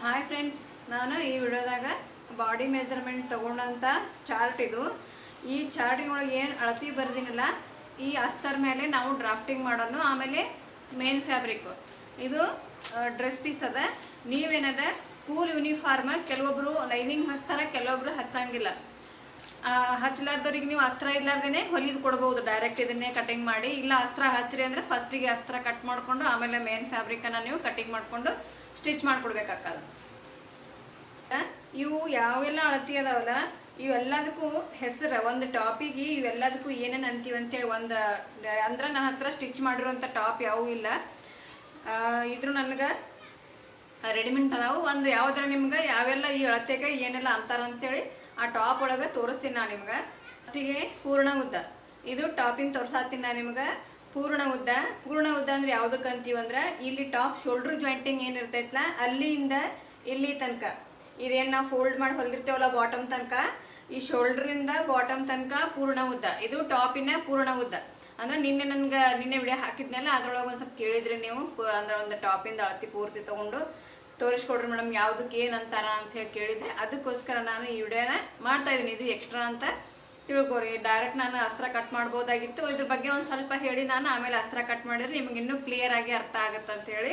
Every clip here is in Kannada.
ಹಾಯ್ ಫ್ರೆಂಡ್ಸ್ ನಾನು ಈ ವಿಡಿಯೋದಾಗ ಬಾಡಿ ಮೆಜರ್ಮೆಂಟ್ ತೊಗೊಂಡಂಥ ಚಾರ್ಟ್ ಇದು. ಈ ಚಾರ್ಟಿನೊಳಗೆ ಏನು ಅಳತಿ ಬರ್ದಿನಲ್ಲ, ಈ ಅಸ್ತರ್ ಮೇಲೆ ನಾವು ಡ್ರಾಫ್ಟಿಂಗ್ ಮಾಡೋಣ ಆಮೇಲೆ ಮೇನ್ ಫ್ಯಾಬ್ರಿಕ್ ಇದು ಡ್ರೆಸ್ ಪೀಸ್ ಅದ. ನೀವೇನದ ಸ್ಕೂಲ್ ಯೂನಿಫಾರ್ಮ್ ಕೆಲವೊಬ್ಬರು ಲೈನಿಂಗ್ ಹಸ್ತಾರ, ಕೆಲವೊಬ್ರು ಹಚ್ಚಂಗಿಲ್ಲ. ಆ, ಹಚ್ಲಾರ್ದವ್ರಿಗೆ ನೀವು ಅಸ್ತ್ರ ಇಲ್ಲಾರ್ದೇನೆ ಹೊಲಿದು ಕೊಡ್ಬೋದು. ಡೈರೆಕ್ಟ್ ಇದನ್ನೇ ಕಟಿಂಗ್ ಮಾಡಿ. ಇಲ್ಲ ಅಸ್ತ್ರ ಹಚ್ಚಿರಿ ಅಂದ್ರೆ ಫಸ್ಟಿಗೆ ಅಸ್ತ್ರ ಕಟ್ ಮಾಡಿಕೊಂಡು ಆಮೇಲೆ ಮೇನ್ ಫ್ಯಾಬ್ರಿಕನ್ನು ನೀವು ಕಟಿಂಗ್ ಮಾಡಿಕೊಂಡು ಸ್ಟಿಚ್ ಮಾಡಿಕೊಡ್ಬೇಕಾಗ್ತದೆ ಇವು ಯಾವೆಲ್ಲ ಅಳತಿ ಅದಾವಲ್ಲ ಇವೆಲ್ಲದಕ್ಕೂ ಹೆಸರು ಒಂದು ಟಾಪಿಗೆ ಇವೆಲ್ಲದಕ್ಕೂ ಏನೇನು ಅಂತೀವಿ ಅಂತೇಳಿ ಒಂದು ಅಂದ್ರೆ ನನ್ನ ಹತ್ರ ಸ್ಟಿಚ್ ಮಾಡಿರೋಂಥ ಟಾಪ್ ಯಾವೂ ಇಲ್ಲ. ಇದ್ರ ನನಗೆ ರೆಡಿಮೆಂಟ್ ಅದಾವು. ಒಂದು ಯಾವ್ದಾರ ನಿಮ್ಗೆ ಯಾವೆಲ್ಲ ಈ ಅಳತೆಗೆ ಏನೆಲ್ಲ ಅಂತಾರ ಅಂತೇಳಿ ಆ ಟಾಪ್ ಒಳಗೆ ತೋರಿಸ್ತೀನಿ ನಾನು ನಿಮ್ಗೆ. ಫಸ್ಟಿಗೆ ಪೂರ್ಣ ಉದ್ದ. ಇದು ಟಾಪಿನ ತೋರ್ಸಾತೀನಿ ನಾನು ನಿಮ್ಗೆ. ಪೂರ್ಣ ಉದ್ದ. ಪೂರ್ಣ ಉದ್ದ ಅಂದ್ರೆ ಯಾವ್ದಕ್ಕೆ ಅಂತೀವಿ ಅಂದ್ರೆ ಇಲ್ಲಿ ಟಾಪ್ ಶೋಲ್ಡ್ರ್ ಜಾಯಿಂಟಿಂಗ್ ಏನು ಇರ್ತೈತಲ್ಲ ಅಲ್ಲಿಂದ ಇಲ್ಲಿ ತನಕ. ಇದೇನು ನಾವು ಫೋಲ್ಡ್ ಮಾಡಿ ಹೊಲ್ದಿರ್ತೇವಲ್ಲ ಬಾಟಮ್ ತನಕ, ಈ ಶೋಲ್ಡ್ರಿಂದ ಬಾಟಮ್ ತನಕ ಪೂರ್ಣ ಉದ್ದ. ಇದು ಟಾಪಿನ ಪೂರ್ಣ ಉದ್ದ. ಅಂದ್ರೆ ನಿನ್ನೆ ನನ್ಗೆ ನಿನ್ನೆ ವಿಡಿಯೋ ಹಾಕಿದ್ನಲ್ಲ, ಅದ್ರೊಳಗೆ ಒಂದು ಸ್ವಲ್ಪ ಕೇಳಿದ್ರಿ ನೀವು ಅಂದ್ರೆ ಒಂದು ಟಾಪಿಂದ ಅಳತಿ ಪೂರ್ತಿ ತೊಗೊಂಡು ತೋರಿಸ್ಕೊಡ್ರಿ ಮೇಡಮ್, ಯಾವುದಕ್ಕೆ ಅಂತಾರ ಅಂತ ಹೇಳಿ ಕೇಳಿದ್ರೆ ಅದಕ್ಕೋಸ್ಕರ ನಾನು ಈ ವಿಡಿಯೋನ ಮಾಡ್ತಾ ಇದ್ದೀನಿ ಇದು ಎಕ್ಸ್ಟ್ರಾ ಅಂತ ತಿಳ್ಕೊರಿ. ಡೈರೆಕ್ಟ್ ನಾನು ಅಸ್ತ್ರ ಕಟ್ ಮಾಡ್ಬೋದಾಗಿತ್ತು. ಇದ್ರ ಬಗ್ಗೆ ಒಂದು ಸ್ವಲ್ಪ ಹೇಳಿ ನಾನು, ಆಮೇಲೆ ಅಸ್ತ್ರ ಕಟ್ ಮಾಡಿದ್ರೆ ನಿಮ್ಗೆ ಇನ್ನೂ ಕ್ಲಿಯರ್ ಆಗಿ ಅರ್ಥ ಆಗುತ್ತೆ ಹೇಳಿ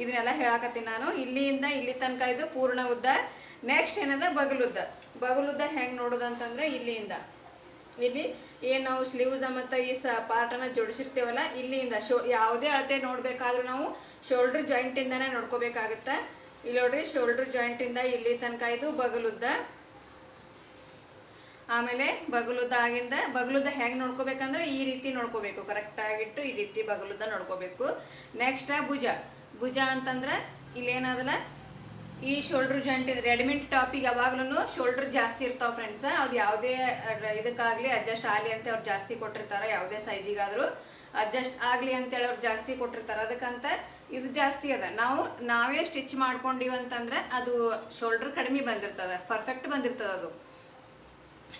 ಇದನ್ನೆಲ್ಲ ಹೇಳಕತ್ತೀನಿ ನಾನು. ಇಲ್ಲಿಯಿಂದ ಇಲ್ಲಿ ತನಕ ಇದು ಪೂರ್ಣ ಉದ್ದ. ನೆಕ್ಸ್ಟ್ ಏನದ? ಬಗಲುದ್ದ. ಬಗಲುದ್ದ ಹೆಂಗೆ ನೋಡೋದಂತಂದ್ರೆ ಇಲ್ಲಿಂದ. ಇಲ್ಲಿ ಏನು ನಾವು ಸ್ಲೀವ್ಸ್ ಮತ್ತು ಈ ಸ ಪಾರ್ಟನ್ನು ಜೋಡಿಸಿರ್ತೇವಲ್ಲ, ಇಲ್ಲಿಂದ ಶೋ ಯಾವುದೇ ಅಳತೆ ನೋಡಬೇಕಾದ್ರೂ ನಾವು ಶೋಲ್ಡ್ರ್ ಜಾಯಿಂಟಿಂದನೇ ನೋಡ್ಕೋಬೇಕಾಗತ್ತೆ. ಇಲ್ಲಿ ನೋಡ್ರಿ, ಶೋಲ್ಡ್ರ್ ಜಾಯಿಂಟಿಂದ ಇಲ್ಲಿ ತನಕ ಇದು ಬಗಲುದ್ದ. ಆಮೇಲೆ ಬಗಲುದ್ದ ಆಗಿಂದ, ಬಗಲುದ್ದ ಹೆಂಗೆ ನೋಡ್ಕೋಬೇಕಂದ್ರೆ ಈ ರೀತಿ ನೋಡ್ಕೋಬೇಕು. ಕರೆಕ್ಟಾಗಿಟ್ಟು ಈ ರೀತಿ ಬಗಲುದ್ದ ನೋಡ್ಕೋಬೇಕು. ನೆಕ್ಸ್ಟ್ ಭುಜ. ಭುಜ ಅಂತಂದ್ರೆ ಇಲ್ಲೇನಾದಲ್ಲ ಈ ಶೋಲ್ಡ್ರ್ ಜಾಯಿಂಟ್ ಇದು ರೆಡಿಮೇಡ್ ಟಾಪಿಗೆ ಯಾವಾಗ್ಲೂ ಶೋಲ್ಡ್ರ್ ಜಾಸ್ತಿ ಇರ್ತಾವ ಫ್ರೆಂಡ್ಸ್ ಅದು ಯಾವುದೇ ಇದಕ್ಕಾಗಲಿ ಅಡ್ಜಸ್ಟ್ ಆಗಲಿ ಅಂತ ಅವ್ರು ಜಾಸ್ತಿ ಕೊಟ್ಟಿರ್ತಾರೆ. ಯಾವುದೇ ಸೈಜಿಗಾದರೂ ಅಡ್ಜಸ್ಟ್ ಆಗಲಿ ಅಂತೇಳಿ ಅವ್ರು ಜಾಸ್ತಿ ಕೊಟ್ಟಿರ್ತಾರೆ. ಅದಕ್ಕಂತ ಇದು ಜಾಸ್ತಿ ಅದ. ನಾವು, ನಾವೇ ಸ್ಟಿಚ್ ಮಾಡ್ಕೊಂಡಿವಿ ಅಂತಂದ್ರೆ ಅದು ಶೋಲ್ಡ್ರ್ ಕಡಿಮೆ ಬಂದಿರ್ತದೆ. ಪರ್ಫೆಕ್ಟ್ ಬಂದಿರ್ತದೆ ಅದು.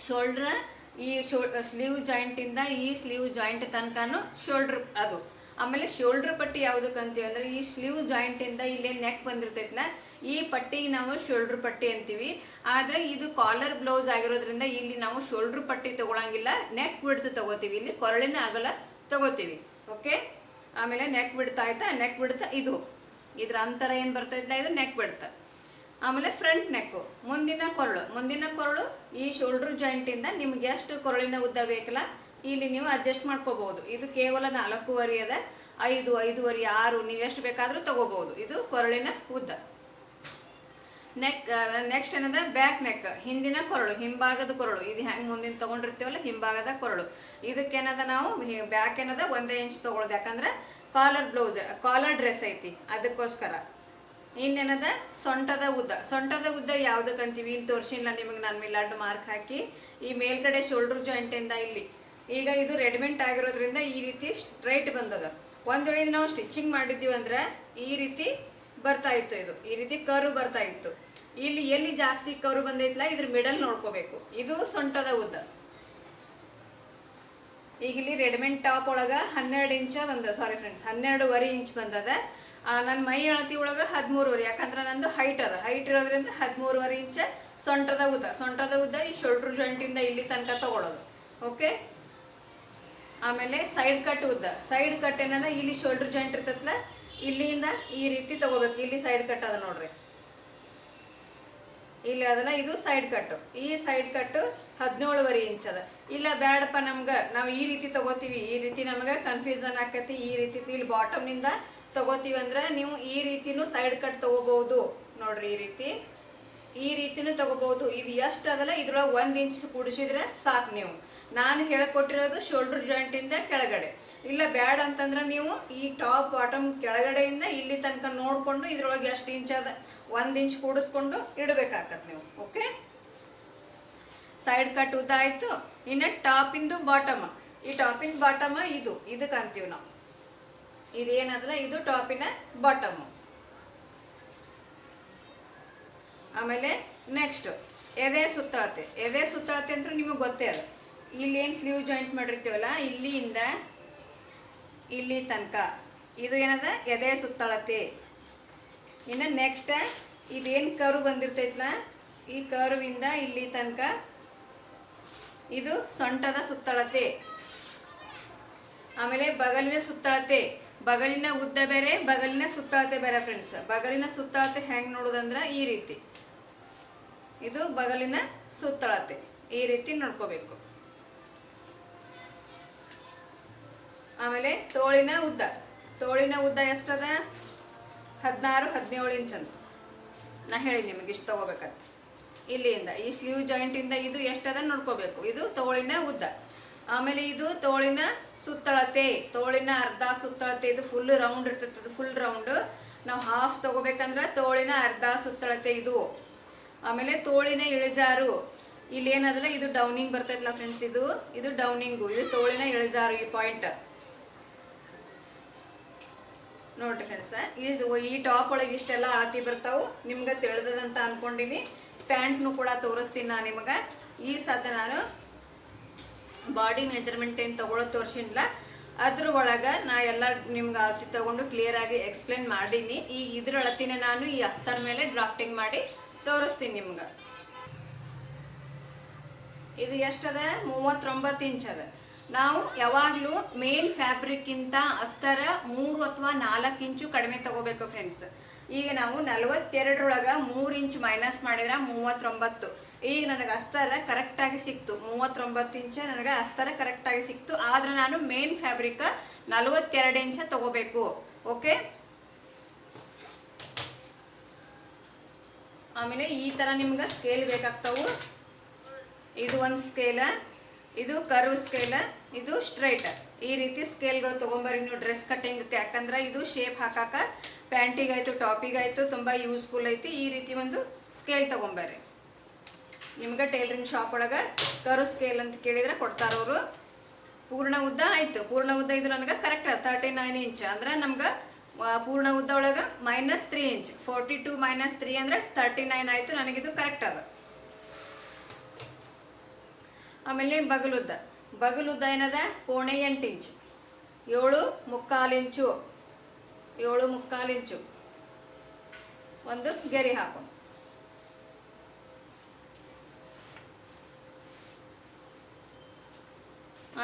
ಶೋಲ್ಡ್ರ್ ಈ ಶೋ ಸ್ಲೀವ್ ಜಾಯಿಂಟಿಂದ ಈ ಸ್ಲೀವ್ ಜಾಯಿಂಟ್ ತನಕನೂ ಶೋಲ್ಡ್ರ್ ಅದು. ಆಮೇಲೆ ಶೋಲ್ಡರ್ ಪಟ್ಟಿ ಯಾವುದಕ್ಕೆ ಅಂತೀವಿ ಅಂದ್ರೆ ಈ ಸ್ಲೀವ್ ಜಾಯಿಂಟಿಂದ ಇಲ್ಲಿ ನೆಕ್ ಬಂದಿರ್ತೈತಲ್ಲ ಈ ಪಟ್ಟಿಗೆ ನಾವು ಶೋಲ್ಡರ್ ಪಟ್ಟಿ ಅಂತೀವಿ. ಆದರೆ ಇದು ಕಾಲರ್ ಬ್ಲೌಸ್ ಆಗಿರೋದ್ರಿಂದ ಇಲ್ಲಿ ನಾವು ಶೋಲ್ಡರ್ ಪಟ್ಟಿ ತಗೊಳಂಗಿಲ್ಲ ನೆಕ್ ಬಿಡ್ತು ತಗೋತೀವಿ. ಇಲ್ಲಿ ಕೊರಳಿನ ಅಗಲ ತಗೋತೀವಿ. ಓಕೆ ಆಮೇಲೆ ನೆಕ್ ಬಿಡ್ತಾ ಆಯ್ತಾ ನೆಕ್ ಬಿಡ್ತಾ ಇದು. ಇದ್ರ ಅಂತರ ಏನು ಬರ್ತೈತಲ್ಲ ಇದು ನೆಕ್ ಬಿಡ್ತ ಆಮೇಲೆ ಫ್ರಂಟ್ ನೆಕ್ ಮುಂದಿನ ಕೊರಳು. ಮುಂದಿನ ಕೊರಳು ಈ ಶೋಲ್ಡ್ರ್ ಜಾಯಿಂಟಿಂದ ನಿಮ್ಗೆ ಎಷ್ಟು ಕೊರಳಿನ ಉದ್ದ ಬೇಕಲ್ಲ ಇಲ್ಲಿ ನೀವು ಅಡ್ಜಸ್ಟ್ ಮಾಡ್ಕೋಬಹುದು. ಇದು ಕೇವಲ ನಾಲ್ಕೂವರೆ ಅದ, ಐದು, ಐದೂವರೆ, ಆರು, ನೀವು ಎಷ್ಟು ಬೇಕಾದರೂ ತಗೋಬಹುದು. ಇದು ಕೊರಳಿನ ಉದ್ದ. ನೆಕ್ ನೆಕ್ಸ್ಟ್ ಏನದ? ಬ್ಯಾಕ್ ನೆಕ್ ಹಿಂದಿನ ಕೊರಳು, ಹಿಂಭಾಗದ ಕೊರಳು. ಇದು ಹೆಂಗೆ ಮುಂದಿನ ತೊಗೊಂಡಿರ್ತೀವಲ್ಲ? ಹಿಂಭಾಗದ ಕೊರಳು. ಇದಕ್ಕೇನದ ನಾವು? ಬ್ಯಾಕ್ ಏನದ? ಒಂದೇ ಇಂಚ್ ತಗೊಳ್ಳೋದು. ಯಾಕಂದ್ರೆ ಕಾಲರ್ ಬ್ಲೌಸ್ ಕಾಲರ್ ಡ್ರೆಸ್ ಐತಿ. ಅದಕ್ಕೋಸ್ಕರ. ಇನ್ನೇನದ? ಸೊಂಟದ ಉದ್ದ. ಸೊಂಟದ ಉದ್ದ ಯಾವುದಕ್ಕೆ ಅಂತೀವಿ ಇಲ್ಲಿ ತೋರಿಸಿಲ್ಲ ನಿಮಗೆ. ನಾನು ಮಿಲಾಡ್ ಮಾರ್ಕ್ ಹಾಕಿ. ಈ ಮೇಲ್ಗಡೆ ಶೋಲ್ಡರ್ ಜಾಯಿಂಟಿಂದ ಇಲ್ಲಿ. ಈಗ ಇದು ರೆಡಿಮೆಂಟ್ ಆಗಿರೋದ್ರಿಂದ ಈ ರೀತಿ ಸ್ಟ್ರೈಟ್ ಬಂದದ. ಒಂದು ವೇಳೆ ನಾವು ಸ್ಟಿಚಿಂಗ್ ಮಾಡಿದ್ದೀವಿ ಅಂದ್ರೆ ಈ ರೀತಿ ಬರ್ತಾ ಇತ್ತು ಇದು. ಈ ರೀತಿ ಕರು ಬರ್ತಾ ಇತ್ತು. ಇಲ್ಲಿ ಎಲ್ಲಿ ಜಾಸ್ತಿ ಕರು ಬಂದೈತಲ್ಲ ಇದ್ರ ಮಿಡಲ್ ನೋಡ್ಕೋಬೇಕು. ಇದು ಸೊಂಟದ ಉದ್ದ. ಈಗ ಇಲ್ಲಿ ರೆಡಿಮೆಂಟ್ ಟಾಪ್ ಒಳಗೆ ಹನ್ನೆರಡು ಇಂಚ ಬಂದ, ಸಾರಿ ಫ್ರೆಂಡ್ಸ್ ಹನ್ನೆರಡುವರೆ ಇಂಚ್ ಬಂದದ. ನನ್ನ ಮೈ ಅಳತಿ ಒಳಗೆ ಹದಿಮೂರುವರೆ, ಯಾಕಂದ್ರೆ ನಂದು ಹೈಟ್ ಅದ. ಹೈಟ್ ಇರೋದ್ರಿಂದ ಹದಿಮೂರುವರೆ ಇಂಚ ಸೊಂಟದ ಉದ್ದ. ಸೊಂಟದ ಉದ್ದ ಈ ಶೋಲ್ಡ್ರ್ ಜಾಯಿಂಟಿಂದ ಇಲ್ಲಿ ತನಕ ತಗೊಳ್ಳೋದು ಓಕೆ ಆಮೇಲೆ ಸೈಡ್ ಕಟ್ ಉದ್ದ. ಸೈಡ್ ಕಟ್ ಏನದ ಇಲ್ಲಿ ಶೋಲ್ಡ್ರ್ ಜಾಯಿಂಟ್ ಇರ್ತೈತಲ್ಲ ಇಲ್ಲಿಂದ ಈ ರೀತಿ ತಗೋಬೇಕು. ಇಲ್ಲಿ ಸೈಡ್ ಕಟ್ ಅದ ನೋಡ್ರಿ. ಇಲ್ಲಿ ಅದನ್ನ ಇದು ಸೈಡ್ ಕಟ್ಟು ಈ ಸೈಡ್ ಕಟ್ಟು ಹದಿನೇಳುವರೆ ಇಂಚ್ ಅದ. ಇಲ್ಲ ಬ್ಯಾಡಪ್ಪ ನಮ್ಗೆ. ನಾವು ಈ ರೀತಿ ತಗೋತೀವಿ. ಈ ರೀತಿ ನಮಗೆ ಕನ್ಫ್ಯೂಸನ್ ಆಕತಿ. ಈ ರೀತಿ ಇಲ್ಲಿ ಬಾಟಮ್ನಿಂದ ತಗೋತೀವಿ ಅಂದ್ರೆ ನೀವು ಈ ರೀತಿನೂ ಸೈಡ್ ಕಟ್ ತಗೋಬಹುದು. ನೋಡ್ರಿ ಈ ರೀತಿ. ಈ ರೀತಿನೂ ತಗೋಬಹುದು. ಇದು ಎಷ್ಟು ಅದಲ್ಲ? ಇದ್ರೊಳಗೆ ಒಂದು ಇಂಚ್ ಕುಡಿಸಿದ್ರೆ ಸಾಕು ನೀವು. ನಾನು ಹೇಳ್ಕೊಟ್ಟಿರೋದು ಶೋಲ್ಡರ್ ಜಾಯಿಂಟಿಂದ ಕೆಳಗಡೆ. ಇಲ್ಲ ಬ್ಯಾಡ್ ಅಂತಂದ್ರೆ ನೀವು ಈ ಟಾಪ್ ಬಾಟಮ್ ಕೆಳಗಡೆಯಿಂದ ಇಲ್ಲಿ ತನಕ ನೋಡಿಕೊಂಡು ಇದ್ರೊಳಗೆ ಎಷ್ಟು ಇಂಚ್ ಅದ? ಒಂದು ಇಂಚ್ ಕೂಡಿಸ್ಕೊಂಡು ಇಡಬೇಕಾಗತ್ತೆ ನೀವು. ಓಕೆ ಸೈಡ್ ಕಟ್ ಉದ್ದ ಆಯಿತು. ಇನ್ನು ಟಾಪಿಂದು ಬಾಟಮ್ ಈ ಟಾಪಿನ ಬಾಟಮ್ ಇದು. ಇದಕ್ಕೆ ಅಂತೀವಿ ನಾವು. ಇದೇನದಲ್ಲ? ಇದು ಟಾಪಿನ ಬಾಟಮು ಆಮೇಲೆ ನೆಕ್ಸ್ಟ್ ಎದೆ ಸುತ್ತಳತೆ. ಎದೆ ಸುತ್ತಳತೆ ಅಂದ್ರೆ ನಿಮಗೆ ಗೊತ್ತೇ ಅದು. ಇಲ್ಲಿ ಏನು ಸ್ಲೀವ್ ಜಾಯಿಂಟ್ ಮಾಡಿರ್ತೀವಲ್ಲ, ಇಲ್ಲಿಂದ ಇಲ್ಲಿ ತನಕ. ಇದು ಏನದ? ಎದೆ ಸುತ್ತಳತೆ. ಇನ್ನು ನೆಕ್ಸ್ಟ್ ಇದೇನು ಕರು ಬಂದಿರ್ತೈತಲ್ಲ ಈ ಕರುವಿಂದ ಇಲ್ಲಿ ತನಕ ಇದು ಸೊಂಟದ ಸುತ್ತಳತೆ. ಆಮೇಲೆ ಬಗಲಿನ ಸುತ್ತಳತೆ. ಬಗಲಿನ ಉದ್ದ ಬೇರೆ, ಬಗಲಿನ ಸುತ್ತಳತೆ ಬೇರೆ ಫ್ರೆಂಡ್ಸ್ ಬಗಲಿನ ಸುತ್ತಳತೆ ಹೆಂಗೆ ನೋಡೋದಂದ್ರೆ ಈ ರೀತಿ. ಇದು ಬಗಲಿನ ಸುತ್ತಳತೆ. ಈ ರೀತಿ ನೋಡ್ಕೋಬೇಕು. ಆಮೇಲೆ ತೋಳಿನ ಉದ್ದ. ತೋಳಿನ ಉದ್ದ ಎಷ್ಟದ? ಹದಿನಾರು, ಹದಿನೇಳು ಇಂಚ್ ಅಂತ ನಾ ಹೇಳಿ ನಿಮಗೆ ಇಷ್ಟು ತಗೋಬೇಕಂತ. ಇಲ್ಲಿಂದ, ಈ ಸ್ಲೀವ್ ಜಾಯಿಂಟಿಂದ ಇದು ಎಷ್ಟದ ನೋಡ್ಕೋಬೇಕು. ಇದು ತೋಳಿನ ಉದ್ದ. ಆಮೇಲೆ ಇದು ತೋಳಿನ ಸುತ್ತಳತೆ. ತೋಳಿನ ಅರ್ಧ ಸುತ್ತಳತೆ. ಇದು ಫುಲ್ ರೌಂಡ್ ಇರ್ತೈತೆ. ಅದು ಫುಲ್ ರೌಂಡ್ ನಾವು ಹಾಫ್ ತಗೋಬೇಕಂದ್ರೆ ತೋಳಿನ ಅರ್ಧ ಸುತ್ತಳತೆ ಇದು. ಆಮೇಲೆ ತೋಳಿನ ಇಳಿಜಾರು. ಇಲ್ಲಿ ಏನದಲ್ಲ ಇದು ಡೌನಿಂಗ್ ಬರ್ತೈತಲ್ಲ ಫ್ರೆಂಡ್ಸ್ ಇದು ಇದು ಡೌನಿಂಗು ಇದು ತೋಳಿನ ಇಳಿಜಾರು ಈ ಪಾಯಿಂಟ್ ನೋಡ್ರಿ ಫ್ರೆಂಡ್ಸ್ ಇದು ಈ ಟಾಪ್ ಒಳಗೆ ಇಷ್ಟೆಲ್ಲ ಅಳತಿ ಬರ್ತಾವು. ನಿಮ್ಗೆ ತಿಳಿದದಂತ ಅನ್ಕೊಂಡಿನಿ. ಪ್ಯಾಂಟ್ನು ಕೂಡ ತೋರಿಸ್ತೀನಿ ನಾನು ನಿಮಗೆ. ಈ ಸದ್ದ ನಾನು ಬಾಡಿ ಮೆಜರ್ಮೆಂಟ್ ಏನು ತಗೊಳ್ಳೋ ತೋರಿಸಿಲ್ಲ ಅದ್ರ ಒಳಗೆ ನಾ ಎಲ್ಲ ನಿಮ್ಗೆ ಅಳತಿ ತಗೊಂಡು ಕ್ಲಿಯರ್ ಆಗಿ ಎಕ್ಸ್ಪ್ಲೇನ್ ಮಾಡೀನಿ. ಈ ಇದ್ರ ಅಳತಿನ ನಾನು ಈ ಅಸ್ತರ್ ಮೇಲೆ ಡ್ರಾಫ್ಟಿಂಗ್ ಮಾಡಿ ತೋರಿಸ್ತೀನಿ ನಿಮ್ಗೆ. ಇದು ಎಷ್ಟದ? ಮೂವತ್ತೊಂಬತ್ತು ಇಂಚ್ ಅದ. ನಾವು ಯಾವಾಗಲೂ ಮೇನ್ ಫ್ಯಾಬ್ರಿಕ್ಕಿಂತ ಅಸ್ತರ ಮೂರು ಅಥವಾ ನಾಲ್ಕು ಇಂಚು ಕಡಿಮೆ ತಗೋಬೇಕು ಫ್ರೆಂಡ್ಸ್ ಈಗ ನಾವು ನಲವತ್ತೆರಡರೊಳಗೆ ಮೂರು ಇಂಚು ಮೈನಸ್ ಮಾಡಿದ್ರೆ ಮೂವತ್ತೊಂಬತ್ತು. ಈಗ ನನಗೆ ಅಸ್ತರ ಕರೆಕ್ಟಾಗಿ ಸಿಕ್ತು. ಮೂವತ್ತೊಂಬತ್ತು ಇಂಚ ನನಗೆ ಅಸ್ತರ ಕರೆಕ್ಟಾಗಿ ಸಿಕ್ತು. ಆದ್ರೆ ನಾನು ಮೇನ್ ಫ್ಯಾಬ್ರಿಕ್ ನಲವತ್ತೆರಡು ಇಂಚ ತಗೋಬೇಕು. ಓಕೆ ಆಮೇಲೆ ಈ ಥರ ನಿಮ್ಗೆ ಸ್ಕೇಲ್ ಬೇಕಾಗ್ತಾವು. ಇದು ಒಂದು ಸ್ಕೇಲ ಇದು ಕರ್ವ್ ಸ್ಕೇಲ ಇದು ಸ್ಟ್ರೈಟ್ ಈ ರೀತಿ ಸ್ಕೇಲ್ಗಳು ತೊಗೊಂಬರ್ರಿ ನೀವು ಡ್ರೆಸ್ ಕಟ್ಟಿಂಗಕ್ಕೆ ಯಾಕಂದ್ರೆ ಇದು ಶೇಪ್ ಹಾಕಾಕ ಪ್ಯಾಂಟಿಗಾಯಿತು ಟಾಪಿಗಾಯಿತು ತುಂಬ ಯೂಸ್ಫುಲ್ ಐತಿ. ಈ ರೀತಿ ಒಂದು ಸ್ಕೇಲ್ ತೊಗೊಂಬರ್ರಿ. ನಿಮ್ಗೆ ಟೈಲರಿಂಗ್ ಶಾಪ್ ಒಳಗೆ ಕರು ಸ್ಕೇಲ್ ಅಂತ ಕೇಳಿದ್ರೆ ಕೊಡ್ತಾರವರು ಪೂರ್ಣ ಉದ್ದ ಆಯಿತು. ಪೂರ್ಣ ಉದ್ದ ಇದು ನನಗೆ ಕರೆಕ್ಟ್ ತರ್ಟಿ ನೈನ್ ಇಂಚ್ ಅಂದ್ರೆ ನಮ್ಗೆ ಪೂರ್ಣ ಉದ್ದ ಒಳಗೆ minus three inch forty two minus three ಅಂದರೆ ತರ್ಟಿ ನೈನ್ ಆಯಿತು. ನನಗಿದು ಕರೆಕ್ಟ್ ಅದ. ಆಮೇಲೆ ಬಗಲುದ್ದ ಬಗಲುದ್ದ ಏನದ? ಪೋಣೆ ಎಂಟು ಇಂಚ್ ಏಳು ಮುಕ್ಕಾಲು ಇಂಚು ಏಳು ಮುಕ್ಕಾಲು ಇಂಚು ಒಂದು ಗೆರೆ ಹಾಕು.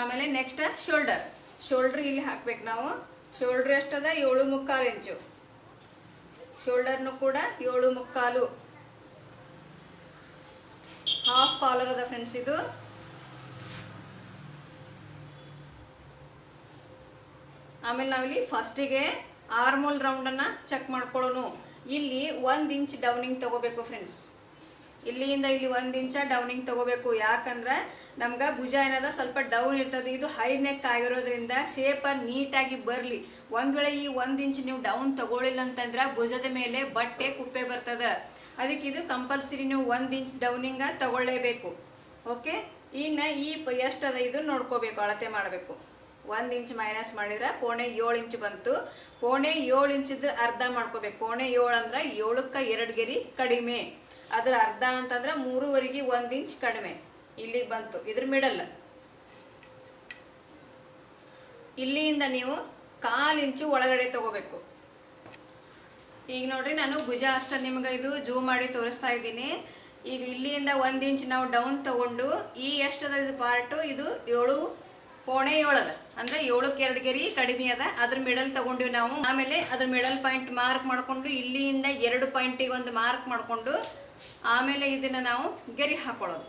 ಆಮೇಲೆ ನೆಕ್ಸ್ಟ್ ಶೋಲ್ಡರ್ ಶೋಲ್ಡ್ರ್ ಇಲ್ಲಿ ಹಾಕ್ಬೇಕು ನಾವು. ಶೋಲ್ಡ್ರ್ ಎಷ್ಟದ? ಏಳು ಮುಕ್ಕಾಲು ಇಂಚು. ಶೋಲ್ಡರ್ನು ಕೂಡ ಏಳು ಮುಕ್ಕಾಲು. ಹಾಫ್ ಕಾಲರ್ ಅದ ಫ್ರೆಂಡ್ಸ್ ಇದು. ಆಮೇಲೆ ನಾವಿಲ್ಲಿ ಫಸ್ಟಿಗೆ ಆರ್ಮೋಲ್ ರೌಂಡನ್ನು ಚೆಕ್ ಮಾಡ್ಕೊಳ್ಳೋಣ ಇಲ್ಲಿ ಒಂದು ಇಂಚ್ ಡೌನಿಂಗ್ ತಗೋಬೇಕು ಫ್ರೆಂಡ್ಸ್ ಇಲ್ಲಿಂದ ಇಲ್ಲಿ ಒಂದು ಇಂಚ ಡೌನಿಂಗ್ ತಗೋಬೇಕು. ಯಾಕಂದ್ರೆ ನಮ್ಗೆ ಭುಜ ಏನದ ಸ್ವಲ್ಪ ಡೌನ್ ಇರ್ತದೆ. ಇದು ಹೈ ನೆಕ್ ಆಗಿರೋದ್ರಿಂದ ಶೇಪ್ ನೀಟಾಗಿ ಬರಲಿ. ಒಂದು ವೇಳೆ ಈ ಒಂದು ಇಂಚ್ ನೀವು ಡೌನ್ ತಗೊಳ್ಳಿಲ್ಲ ಅಂತಂದ್ರೆ ಭುಜದ ಮೇಲೆ ಬಟ್ಟೆ ಕುಪ್ಪೆ ಬರ್ತದೆ. ಅದಕ್ಕೆ ಇದು ಕಂಪಲ್ಸರಿ ನೀವು ಒಂದು ಇಂಚ್ ಡೌನಿಂಗ ತಗೊಳ್ಳೇಬೇಕು. ಓಕೆ ಇನ್ನು ಈ ಎಷ್ಟದ ಇದು ನೋಡ್ಕೋಬೇಕು, ಅಳತೆ ಮಾಡಬೇಕು. ಒಂದು ಇಂಚ್ ಮೈನಸ್ ಮಾಡಿದ್ರೆ ಕೋಣೆ ಏಳು ಇಂಚ್ ಬಂತು. ಕೋಣೆ ಏಳು ಇಂಚದ ಅರ್ಧ ಮಾಡ್ಕೋಬೇಕು. ಕೋಣೆ ಏಳು ಅಂದ್ರೆ ಏಳಕ್ಕೆ ಎರಡು ಗೆರಿ ಕಡಿಮೆ. ಅದ್ರ ಅರ್ಧ ಅಂತಂದ್ರೆ ಮೂರುವರೆಗೆ ಒಂದು ಇಂಚ್ ಕಡಿಮೆ. ಇಲ್ಲಿಗೆ ಬಂತು. ಇದ್ರ ಮಿಡಲ್ ಇಲ್ಲಿಯಿಂದ ನೀವು ಕಾಲು ಇಂಚು ಒಳಗಡೆ ತಗೋಬೇಕು. ಈಗ ನೋಡ್ರಿ, ನಾನು ಭುಜ ಅಷ್ಟ ನಿಮ್ಗೆ ಇದು ಜೂಮ್ ಮಾಡಿ ತೋರಿಸ್ತಾ ಇದ್ದೀನಿ. ಈಗ ಇಲ್ಲಿಯಿಂದ ಒಂದು ಇಂಚ್ ನಾವು ಡೌನ್ ತಗೊಂಡು, ಈ ಎಷ್ಟದ ಇದು ಪಾರ್ಟು ಇದು ಏಳು ಕೋಣೆ ಏಳದ. ಅದ ಅಂದ್ರೆ ಏಳಕ್ಕೆ ಎರಡು ಗೆರಿ ಕಡಿಮೆ ಅದ. ಅದ್ರ ಮಿಡಲ್ ತಗೊಂಡಿವಿ ನಾವು. ಆಮೇಲೆ ಅದ್ರ ಮಿಡಲ್ ಪಾಯಿಂಟ್ ಮಾರ್ಕ್ ಮಾಡ್ಕೊಂಡು ಇಲ್ಲಿಂದ ಎರಡು ಪಾಯಿಂಟಿಗೆ ಒಂದು ಮಾರ್ಕ್ ಮಾಡ್ಕೊಂಡು ಆಮೇಲೆ ಇದನ್ನ ನಾವು ಗೆರಿ ಹಾಕೊಳ್ಳೋದು.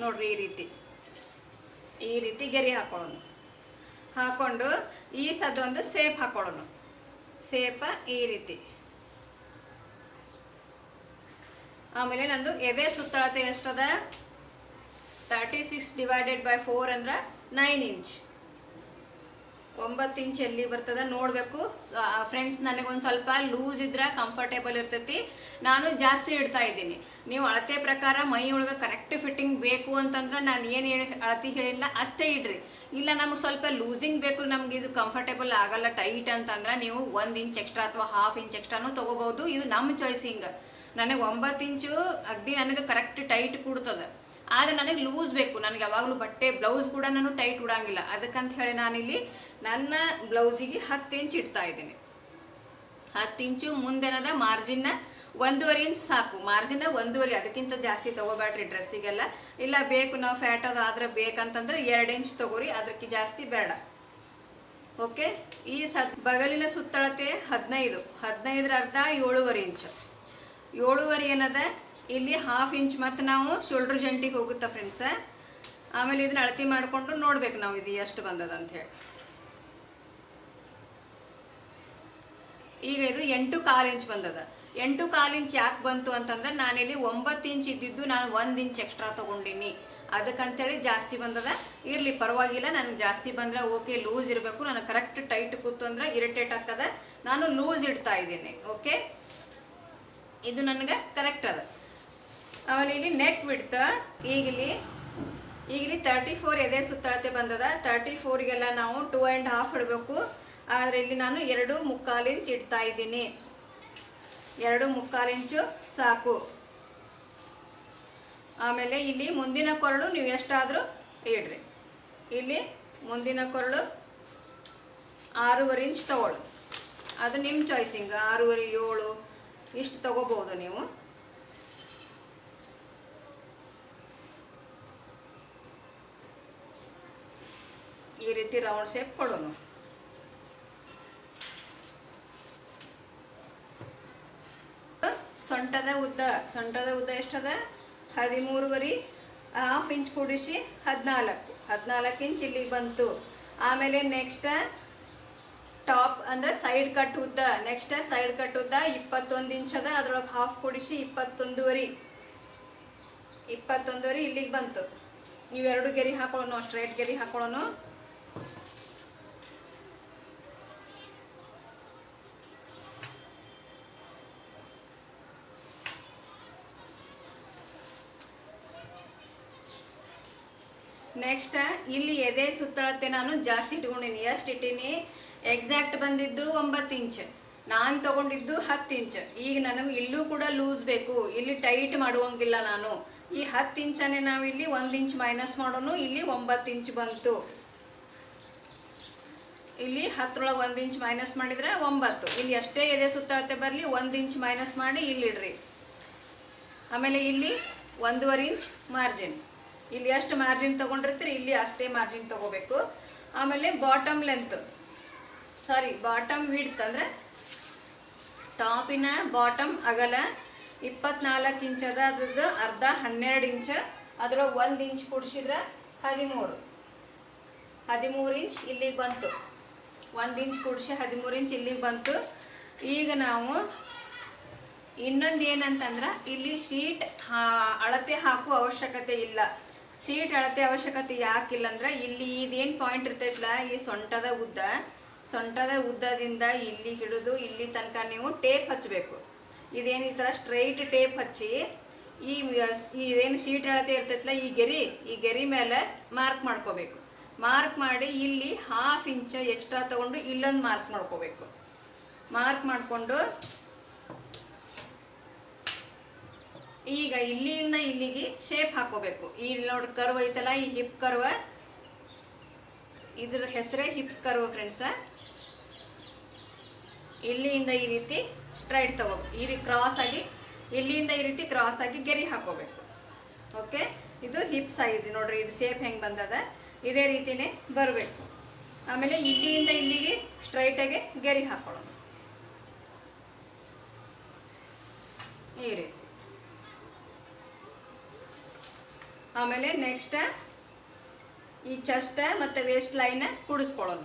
ನೋಡ್ರಿ ಈ ರೀತಿ. ಈ ರೀತಿ ಗೆರಿ ಹಾಕೊಳ್ಳೋಣ ಹಾಕೊಂಡು ಈ ಸದೊಂದು ಸೇಪ್ ಹಾಕೊಳ್ಳೋಣ ಸೇಪ ಈ ರೀತಿ. ಆಮೇಲೆ ನಂದು ಎದೆ ಸುತ್ತಳತೆ ಎಷ್ಟದ? Thirty six divided by four ಅಂದ್ರೆ ನೈನ್ ಇಂಚ್ ಒಂಬತ್ತು ಇಂಚ್ ಎಲ್ಲಿ ಬರ್ತದ ನೋಡಬೇಕು. ಫ್ರೆಂಡ್ಸ್ ನನಗೊಂದು ಸ್ವಲ್ಪ ಲೂಸ್ ಇದ್ರೆ ಕಂಫರ್ಟೇಬಲ್ ಇರ್ತೈತಿ. ನಾನು ಜಾಸ್ತಿ ಇಡ್ತಾ ಇದ್ದೀನಿ. ನೀವು ಅಳತೆ ಪ್ರಕಾರ ಮೈ ಒಳಗೆ ಕರೆಕ್ಟ್ ಫಿಟ್ಟಿಂಗ್ ಬೇಕು ಅಂತಂದ್ರೆ ನಾನು ಏನು ಹೇಳಿ, ಅಳತಿ ಹೇಳಿಲ್ಲ, ಅಷ್ಟೇ ಇಡ್ರಿ. ಇಲ್ಲ, ನಮಗೆ ಸ್ವಲ್ಪ ಲೂಸಿಂಗ್ ಬೇಕು, ನಮ್ಗೆ ಇದು ಕಂಫರ್ಟೇಬಲ್ ಆಗಲ್ಲ ಟೈಟ್ ಅಂತಂದ್ರೆ ನೀವು ಒಂದು ಇಂಚ್ ಎಕ್ಸ್ಟ್ರಾ ಅಥವಾ ಹಾಫ್ ಇಂಚ್ ಎಕ್ಸ್ಟ್ರಾನು ತೊಗೋಬೋದು ಇದು ನಮ್ಮ ಚಾಯ್ಸಿಂಗ್ ನನಗೆ ಒಂಬತ್ತು ಇಂಚು ಅಗ್ದಿ ನನಗೆ ಕರೆಕ್ಟ್ ಟೈಟ್ ಕೊಡ್ತದೆ. ಆದರೆ ನನಗೆ ಲೂಸ್ ಬೇಕು. ನನಗೆ ಯಾವಾಗಲೂ ಬಟ್ಟೆ ಬ್ಲೌಸ್ ಕೂಡ ನಾನು ಟೈಟ್ ಉಡಂಗಿಲ್ಲ. ಅದಕ್ಕಂತ ಹೇಳಿ ನಾನಿಲ್ಲಿ ನನ್ನ ಬ್ಲೌಸಿಗೆ ಹತ್ತು ಇಂಚ್ ಇಡ್ತಾ ಇದ್ದೀನಿ. ಹತ್ತು ಇಂಚು ಮುಂದೆನದ ಮಾರ್ಜಿನ್ನ ಒಂದೂವರೆ ಇಂಚ್ ಸಾಕು. ಮಾರ್ಜಿನ ಒಂದೂವರೆ, ಅದಕ್ಕಿಂತ ಜಾಸ್ತಿ ತಗೋಬೇಡ್ರಿ ಡ್ರೆಸ್ಸಿಗೆಲ್ಲ ಇಲ್ಲ, ಬೇಕು, ನಾವು ಫ್ಯಾಟ್ ಅದು ಆದ್ರೆ ಬೇಕಂತಂದ್ರೆ ಎರಡು ಇಂಚ್ ತಗೋರಿ, ಅದಕ್ಕೆ ಜಾಸ್ತಿ ಬೇಡ. ಓಕೆ ಈ ಸತ್, ಬಗಲಿನ ಸುತ್ತಳತೆ ಹದಿನೈದು. ಹದಿನೈದರ ಅರ್ಧ ಏಳುವರೆ ಇಂಚ್ ಏಳುವರೆ ಏನದ? ಇಲ್ಲಿ ಹಾಫ್ ಇಂಚ್ ಮತ್ತು ನಾವು ಶೋಲ್ಡ್ರ್ ಜಂಟಿಗೆ ಹೋಗುತ್ತೆ ಫ್ರೆಂಡ್ಸ ಆಮೇಲೆ ಇದನ್ನ ಅಳತಿ ಮಾಡಿಕೊಂಡು ನೋಡ್ಬೇಕು ನಾವು ಇದು ಎಷ್ಟು ಬಂದದ ಅಂತ ಹೇಳಿ. ಈಗ ಇದು ಎಂಟು ಕಾಲು ಇಂಚ್ ಬಂದದ. ಎಂಟು ಕಾಲು ಇಂಚ್ ಯಾಕೆ ಬಂತು ಅಂತಂದ್ರೆ ನಾನಿಲ್ಲಿ ಒಂಬತ್ತು ಇಂಚ್ ಇದ್ದಿದ್ದು ನಾನು ಒಂದು ಇಂಚ್ ಎಕ್ಸ್ಟ್ರಾ ತೊಗೊಂಡಿನಿ. ಅದಕ್ಕಂತೇಳಿ ಜಾಸ್ತಿ ಬಂದದ. ಇರಲಿ, ಪರವಾಗಿಲ್ಲ, ನನಗೆ ಜಾಸ್ತಿ ಬಂದರೆ ಓಕೆ ಲೂಸ್ ಇರಬೇಕು. ನಾನು ಕರೆಕ್ಟ್ ಟೈಟ್ ಕೂತು ಅಂದ್ರೆ ಇರಿಟೇಟ್ ಆಗ್ತದೆ. ನಾನು ಲೂಸ್ ಇಡ್ತಾ ಇದ್ದೀನಿ ಓಕೆ ಇದು ನನಗೆ ಕರೆಕ್ಟ್ ಅದ. ಆಮೇಲೆ ಇಲ್ಲಿ ನೆಕ್ ಬಿಡ್ತ ಈಗಲಿ ಈಗಲಿ ತರ್ಟಿ ಫೋರ್ ಎದೆ ಸುತ್ತಳತೆ ಬಂದದ. ತರ್ಟಿ ಫೋರ್ಗೆಲ್ಲ ನಾವು ಟೂ ಆ್ಯಂಡ್ ಹಾಫ್ ಇಡಬೇಕು. ಆದರೆ ಇಲ್ಲಿ ನಾನು ಎರಡು ಮುಕ್ಕಾಲು ಇಂಚ್ ಇಡ್ತಾ ಇದ್ದೀನಿ. ಎರಡು ಮುಕ್ಕಾಲು ಇಂಚು ಸಾಕು. ಆಮೇಲೆ ಇಲ್ಲಿ ಮುಂದಿನ ಕೊರಳು ನೀವು ಎಷ್ಟಾದರೂ ಇಡ್ರಿ. ಇಲ್ಲಿ ಮುಂದಿನ ಕೊರಳು ಆರೂವರೆ ಇಂಚ್ ತಗೊಳ್ಳು. ಅದು ನಿಮ್ಮ ಚಾಯ್ಸಿಂಗ್ ಆರೂವರೆ ಏಳು, ಇಷ್ಟು ತಗೋಬೋದು ನೀವು. ರೀತಿ ರೌಂಡ್ ಶೇಪ್ ಕೊಡೋಣ ಸೊಂಟದ ಉದ್ದ ಸೊಂಟದ ಉದ್ದ ಎಷ್ಟದ? ಹದಿಮೂರುವರಿ ಹಾಫ್ ಇಂಚ್ ಕೂಡಿಸಿ ಹದಿನಾಲ್ಕು. ಹದಿನಾಲ್ಕು ಇಂಚ್ ಇಲ್ಲಿಗೆ ಬಂತು. ಆಮೇಲೆ ನೆಕ್ಸ್ಟ್ ಟಾಪ್ ಅಂದರೆ ಸೈಡ್ ಕಟ್ ಉದ್ದ. ನೆಕ್ಸ್ಟ್ ಸೈಡ್ ಕಟ್ ಉದ್ದ ಇಪ್ಪತ್ತೊಂದು ಇಂಚ್ ಅದ. ಅದ್ರೊಳಗೆ ಹಾಫ್ ಕೂಡಿಸಿ ಇಪ್ಪತ್ತೊಂದುವರಿ ಇಪ್ಪತ್ತೊಂದುವರಿ ಇಲ್ಲಿಗೆ ಬಂತು. ಇವೆರಡು ಗೆರಿ ಹಾಕೊಳ್ಳೋಣ ಸ್ಟ್ರೈಟ್ ಗೆರಿ ಹಾಕೊಳ್ಳೋಣ ನೆಕ್ಸ್ಟ್ ಇಲ್ಲಿ ಎದೆ ಸುತ್ತಳತೆ ನಾನು ಜಾಸ್ತಿ ಇಟ್ಕೊಂಡಿನಿ ಎಷ್ಟು ಇಟ್ಟೀನಿ. ಎಕ್ಸಾಕ್ಟ್ ಬಂದಿದ್ದು ಒಂಬತ್ತು ಇಂಚ್. ನಾನು ತಗೊಂಡಿದ್ದು ಹತ್ತು ಇಂಚ್. ಈಗ ನನಗೆ ಇಲ್ಲೂ ಕೂಡ ಲೂಸ್ ಬೇಕು. ಇಲ್ಲಿ ಟೈಟ್ ಮಾಡುವಂಗಿಲ್ಲ ನಾನು. ಈ ಹತ್ತು ಇಂಚನೇ ನಾವು ಇಲ್ಲಿ ಒಂದು ಇಂಚ್ ಮೈನಸ್ ಮಾಡೋನು. ಇಲ್ಲಿ ಒಂಬತ್ತು ಇಂಚ್ ಬಂತು. ಇಲ್ಲಿ ಹತ್ತರೊಳಗೆ ಒಂದು ಇಂಚ್ ಮೈನಸ್ ಮಾಡಿದರೆ ಒಂಬತ್ತು. ಇಲ್ಲಿ ಎಷ್ಟೇ ಎದೆ ಸುತ್ತಳತೆ ಬರಲಿ. ಒಂದು ಇಂಚ್ ಮೈನಸ್ ಮಾಡಿ ಇಲ್ಲಿಡ್ರಿ ಆಮೇಲೆ ಇಲ್ಲಿ ಒಂದೂವರೆ ಇಂಚ್ ಮಾರ್ಜಿನ್ ಇಲ್ಲಿ ಎಷ್ಟು ಮಾರ್ಜಿನ್ ತೊಗೊಂಡಿರ್ತೀರಿ, ಇಲ್ಲಿ ಅಷ್ಟೇ ಮಾರ್ಜಿನ್ ತೊಗೋಬೇಕು. ಆಮೇಲೆ bottom length sorry bottom width ಅಂದರೆ ಟಾಪಿನ ಬಾಟಮ್ ಅಗಲ ಇಪ್ಪತ್ನಾಲ್ಕು ಇಂಚ್ ಅದ, ಅದ್ರದ್ದು ಅರ್ಧ ಹನ್ನೆರಡು ಇಂಚ್, ಅದ್ರೊಳಗೆ ಒಂದು ಇಂಚ್ ಕುಡಿಸಿದ್ರೆ ಹದಿಮೂರು. ಹದಿಮೂರು ಇಂಚ್ ಇಲ್ಲಿಗೆ ಬಂತು. ಒಂದು ಇಂಚ್ ಕೊಡಿಸಿ ಹದಿಮೂರು ಇಂಚ್ ಇಲ್ಲಿಗೆ ಬಂತು. ಈಗ ನಾವು ಇನ್ನೊಂದು ಏನಂತಂದ್ರೆ ಇಲ್ಲಿ ಶೀಟ್ ಅಳತೆ ಹಾಕುವ ಅವಶ್ಯಕತೆ ಇಲ್ಲ. ಶೀಟ್ ಅಳತೆ ಅವಶ್ಯಕತೆ ಯಾಕಿಲ್ಲ ಅಂದ್ರೆ ಇಲ್ಲಿ ಇದೇನು ಪಾಯಿಂಟ್ ಇರ್ತೈತಲ್ಲ ಈ ಸೊಂಟದ ಉದ್ದ. ಸೊಂಟದ ಉದ್ದದಿಂದ ಇಲ್ಲಿ ಹಿಡಿದು ಇಲ್ಲಿ ತನಕ ನೀವು ಟೇಪ್ ಹಚ್ಚಬೇಕು ಇದೇನು ಈ ಥರ ಸ್ಟ್ರೈಟ್ ಟೇಪ್ ಹಚ್ಚಿ, ಈ ಇದೇನು ಶೀಟ್ ಅಳತೆ ಇರ್ತೈತಲ್ಲ ಈ ಗೆರಿ ಈ ಗೆರಿ ಮೇಲೆ ಮಾರ್ಕ್ ಮಾಡ್ಕೋಬೇಕು. ಮಾರ್ಕ್ ಮಾಡಿ ಇಲ್ಲಿ ಹಾಫ್ ಇಂಚ ಎಕ್ಸ್ಟ್ರಾ ತಗೊಂಡು ಇಲ್ಲೊಂದು ಮಾರ್ಕ್ ಮಾಡ್ಕೋಬೇಕು. ಮಾರ್ಕ್ ಮಾಡಿಕೊಂಡು ಈಗ ಇಲ್ಲಿಂದ ಇಲ್ಲಿಗೆ ಶೇಪ್ ಹಾಕೋಬೇಕು ಈ ನೋಡಿ ಕರ್ವ್ ಐತಲ್ಲ, ಈ ಹಿಪ್ ಕರ್ವ ಇದ್ರ ಹೆಸರೇ ಹಿಪ್ ಕರ್ವ್ ಫ್ರೆಂಡ್ಸ ಇಲ್ಲಿಂದ ಈ ರೀತಿ ಸ್ಟ್ರೈಟ್ ತಗೋಬೇಕು. ಈ ರೀತಿ ಕ್ರಾಸ್ ಆಗಿ, ಇಲ್ಲಿಂದ ಈ ರೀತಿ ಕ್ರಾಸ್ ಆಗಿ ಗೆರಿ ಹಾಕೋಬೇಕು ಓಕೆ ಇದು ಹಿಪ್ ಸೈಜ್ ನೋಡ್ರಿ, ಇದು ಶೇಪ್ ಹೆಂಗೆ ಬಂದದ? ಇದೇ ರೀತಿನೇ ಬರಬೇಕು. ಆಮೇಲೆ ಇಲ್ಲಿಂದ ಇಲ್ಲಿಗೆ ಸ್ಟ್ರೈಟಾಗಿ ಗೆರಿ ಹಾಕೊಳ್ಳೋಣ ಈ ರೀತಿ. ಆಮೇಲೆ ನೆಕ್ಸ್ಟ್ ಈ ಚೆಸ್ಟ್ ಮತ್ತು ವೇಸ್ಟ್ ಲೈನ್ ಕೂಡಿಸ್ಕೊಳ್ಳೋಣ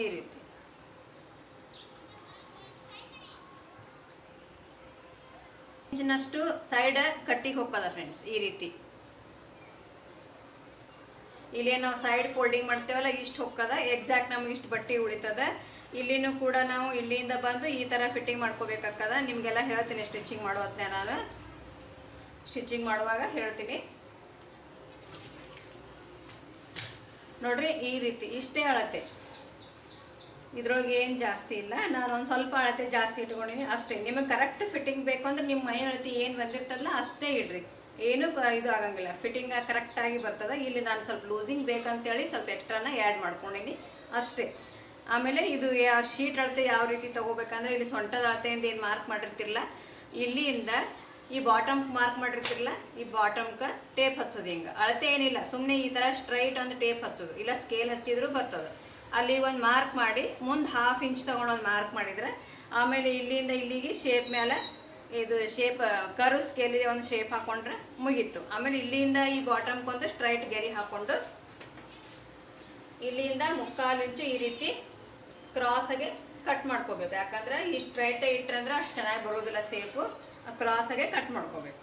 ಈ ರೀತಿ. ಇಂಚಿನಷ್ಟು ಸೈಡ್ ಕಟ್ಟಿಗೆ ಹೋಗ್ತದ ಫ್ರೆಂಡ್ಸ್ ಈ ರೀತಿ. ಇಲ್ಲಿ ನಾವು ಸೈಡ್ ಫೋಲ್ಡಿಂಗ್ ಮಾಡ್ತೇವಲ್ಲ, ಇಷ್ಟು ಹೋಗ್ತದ ಎಕ್ಸಾಕ್ಟ್ ನಮ್ಗೆ ಇಷ್ಟು ಬಟ್ಟೆ ಉಳಿತದ. ಇಲ್ಲಿನೂ ಕೂಡ ನಾವು ಇಲ್ಲಿಂದ ಬಂದು ಈ ಥರ ಫಿಟ್ಟಿಂಗ್ ಮಾಡ್ಕೋಬೇಕಾಗ್ತದ. ನಿಮಗೆಲ್ಲ ಹೇಳ್ತೀನಿ ಸ್ಟಿಚಿಂಗ್ ಮಾಡೋ ನಾನು ಸ್ಟಿಚಿಂಗ್ ಮಾಡುವಾಗ ಹೇಳ್ತೀನಿ. ನೋಡ್ರಿ, ಈ ರೀತಿ ಇಷ್ಟೇ ಅಳತೆ. ಇದ್ರೊಳಗೆ ಏನು ಜಾಸ್ತಿ ಇಲ್ಲ. ನಾನು ಒಂದು ಸ್ವಲ್ಪ ಅಳತೆ ಜಾಸ್ತಿ ಇಟ್ಕೊಂಡಿನಿ ಅಷ್ಟೇ. ನಿಮಗೆ ಕರೆಕ್ಟ್ ಫಿಟ್ಟಿಂಗ್ ಬೇಕು ಅಂದ್ರೆ ನಿಮ್ಮ ಮೈ ಅಳತೆ ಏನು ಬಂದಿರ್ತದಲ್ಲ ಅಷ್ಟೇ ಇಡ್ರಿ. ಏನು ಇದು ಆಗಂಗಿಲ್ಲ. ಫಿಟ್ಟಿಂಗ್ ಕರೆಕ್ಟಾಗಿ ಬರ್ತದೆ. ಇಲ್ಲಿ ನಾನು ಸ್ವಲ್ಪ ಲೂಸಿಂಗ್ ಬೇಕಂತೇಳಿ ಸ್ವಲ್ಪ ಎಕ್ಸ್ಟ್ರಾನ ಆ್ಯಡ್ ಮಾಡ್ಕೊಂಡಿನಿ. ಅಷ್ಟೇ. ಆಮೇಲೆ ಇದು ಶೀಟ್ ಅಳತೆ ಯಾವ ರೀತಿ ತಗೋಬೇಕಂದ್ರೆ ಇಲ್ಲಿ ಸೊಂಟದ ಅಳತೆಯಿಂದ ಏನು ಮಾರ್ಕ್ ಮಾಡಿರ್ತಿರಲ್ಲ ಇಲ್ಲಿಂದ ಈ ಬಾಟಮ್ ಮಾರ್ಕ್ ಮಾಡಿರ್ತಿರಲ್ಲ, ಈ ಬಾಟಮ್ಗೆ ಟೇಪ್ ಹಚ್ಚೋದು ಹಿಂಗೆ? ಅಳತೆ ಏನಿಲ್ಲ ಸುಮ್ಮನೆ ಈ ಥರ ಸ್ಟ್ರೈಟ್ ಒಂದು ಟೇಪ್ ಹಚ್ಚೋದು, ಇಲ್ಲ ಸ್ಕೇಲ್ ಹಚ್ಚಿದ್ರು ಬರ್ತದೆ. ಅಲ್ಲಿ ಒಂದು ಮಾರ್ಕ್ ಮಾಡಿ, ಮುಂದೆ ಹಾಫ್ ಇಂಚ್ ತೊಗೊಂಡು ಒಂದು ಮಾರ್ಕ್ ಮಾಡಿದ್ರೆ, ಆಮೇಲೆ ಇಲ್ಲಿಂದ ಇಲ್ಲಿಗೆ ಶೇಪ್ ಮೇಲೆ ಇದು ಶೇಪ್ ಕರು ಸ್ಕೇಲಿಗೆ ಒಂದು ಶೇಪ್ ಹಾಕೊಂಡ್ರೆ ಮುಗೀತು. ಆಮೇಲೆ ಇಲ್ಲಿಂದ ಈ ಬಾಟಮ್ಗೆ ಒಂದು ಸ್ಟ್ರೈಟ್ ಗೆರಿ ಹಾಕೊಂಡು, ಇಲ್ಲಿಂದ ಮುಕ್ಕಾಲು ಇಂಚು ಈ ರೀತಿ ಕ್ರಾಸಾಗೆ ಕಟ್ ಮಾಡ್ಕೋಬೇಕು. ಯಾಕಂದ್ರೆ ಈ ಸ್ಟ್ರೈಟ್ ಇಟ್ಟರೆ ಅಷ್ಟು ಚೆನ್ನಾಗಿ ಬರೋದಿಲ್ಲ ಸೇಪು ಕ್ರಾಸಾಗೆ ಕಟ್ ಮಾಡ್ಕೋಬೇಕು.